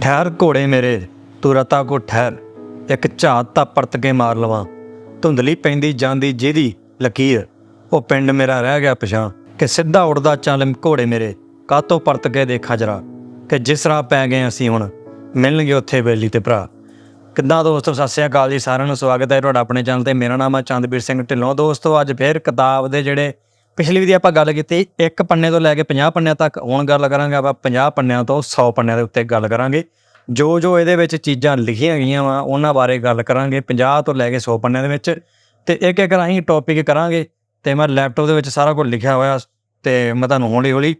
ਠਹਿਰ ਘੋੜੇ ਮੇਰੇ, ਤੂੰ ਰਤਾ ਕੋ ਠਹਿਰ, ਇੱਕ ਝਾਤ ਤਾਂ ਪਰਤ ਕੇ ਮਾਰ ਲਵਾਂ। ਧੁੰਦਲੀ ਪੈਂਦੀ ਜਾਂਦੀ ਜਿਹਦੀ ਲਕੀਰ, ਉਹ ਪਿੰਡ ਮੇਰਾ ਰਹਿ ਗਿਆ ਪਛਾਂ ਕਿ ਸਿੱਧਾ ਉੜਦਾ ਚੱਲ ਘੋੜੇ ਮੇਰੇ ਕਾਤੋਂ ਪਰਤ ਕੇ ਦੇਖਾ ਜਰਾ। ਕਿ ਜਿਸ ਰਾਹ ਪੈ ਗਏ ਅਸੀਂ ਹੁਣ ਮਿਲਣਗੇ ਉੱਥੇ ਬੇਲੀ ਤੇ ਭਰਾ। ਕਿੱਦਾਂ ਦੋਸਤੋ, ਸਤਿ ਸ਼੍ਰੀ ਅਕਾਲ ਜੀ, ਸਾਰਿਆਂ ਨੂੰ ਸਵਾਗਤ ਹੈ ਤੁਹਾਡਾ ਆਪਣੇ ਚੈਨਲ ਤੇ। ਮੇਰਾ ਨਾਮ ਹੈ ਚੰਦਬੀਰ ਸਿੰਘ ਢਿੱਲੋਂ। ਦੋਸਤੋ, ਅੱਜ ਫੇਰ ਕਿਤਾਬ ਦੇ ਜਿਹੜੇ ਪਿਛਲੀ ਵੀ ਆਪਾਂ ਗੱਲ ਕੀਤੀ, ਇੱਕ ਪੰਨੇ ਤੋਂ ਲੈ ਕੇ 50 ਪੰਨਿਆਂ ਤੱਕ ਹੁਣ ਗੱਲ ਕਰਾਂਗੇ, ਆਪਾਂ 50 ਪੰਨਿਆਂ ਤੋਂ 100 ਪੰਨਿਆਂ ਦੇ ਉੱਤੇ ਗੱਲ ਕਰਾਂਗੇ। ਜੋ ਜੋ ਇਹਦੇ ਵਿੱਚ ਚੀਜ਼ਾਂ ਲਿਖੀਆਂ ਗਈਆਂ ਵਾ, ਉਹਨਾਂ ਬਾਰੇ ਗੱਲ ਕਰਾਂਗੇ 50 ਤੋਂ ਲੈ ਕੇ 100 ਪੰਨਿਆਂ ਦੇ ਵਿੱਚ। ਤੇ ਇੱਕ ਇੱਕ ਅਸੀਂ ਟੌਪਿਕ ਕਰਾਂਗੇ, ਤੇ ਮੈਂ ਲੈਪਟਾਪ ਦੇ ਵਿੱਚ ਸਾਰਾ ਕੁਝ ਲਿਖਿਆ ਹੋਇਆ, ਤੇ ਮੈਂ ਤੁਹਾਨੂੰ ਹੌਲੀ ਹੌਲੀ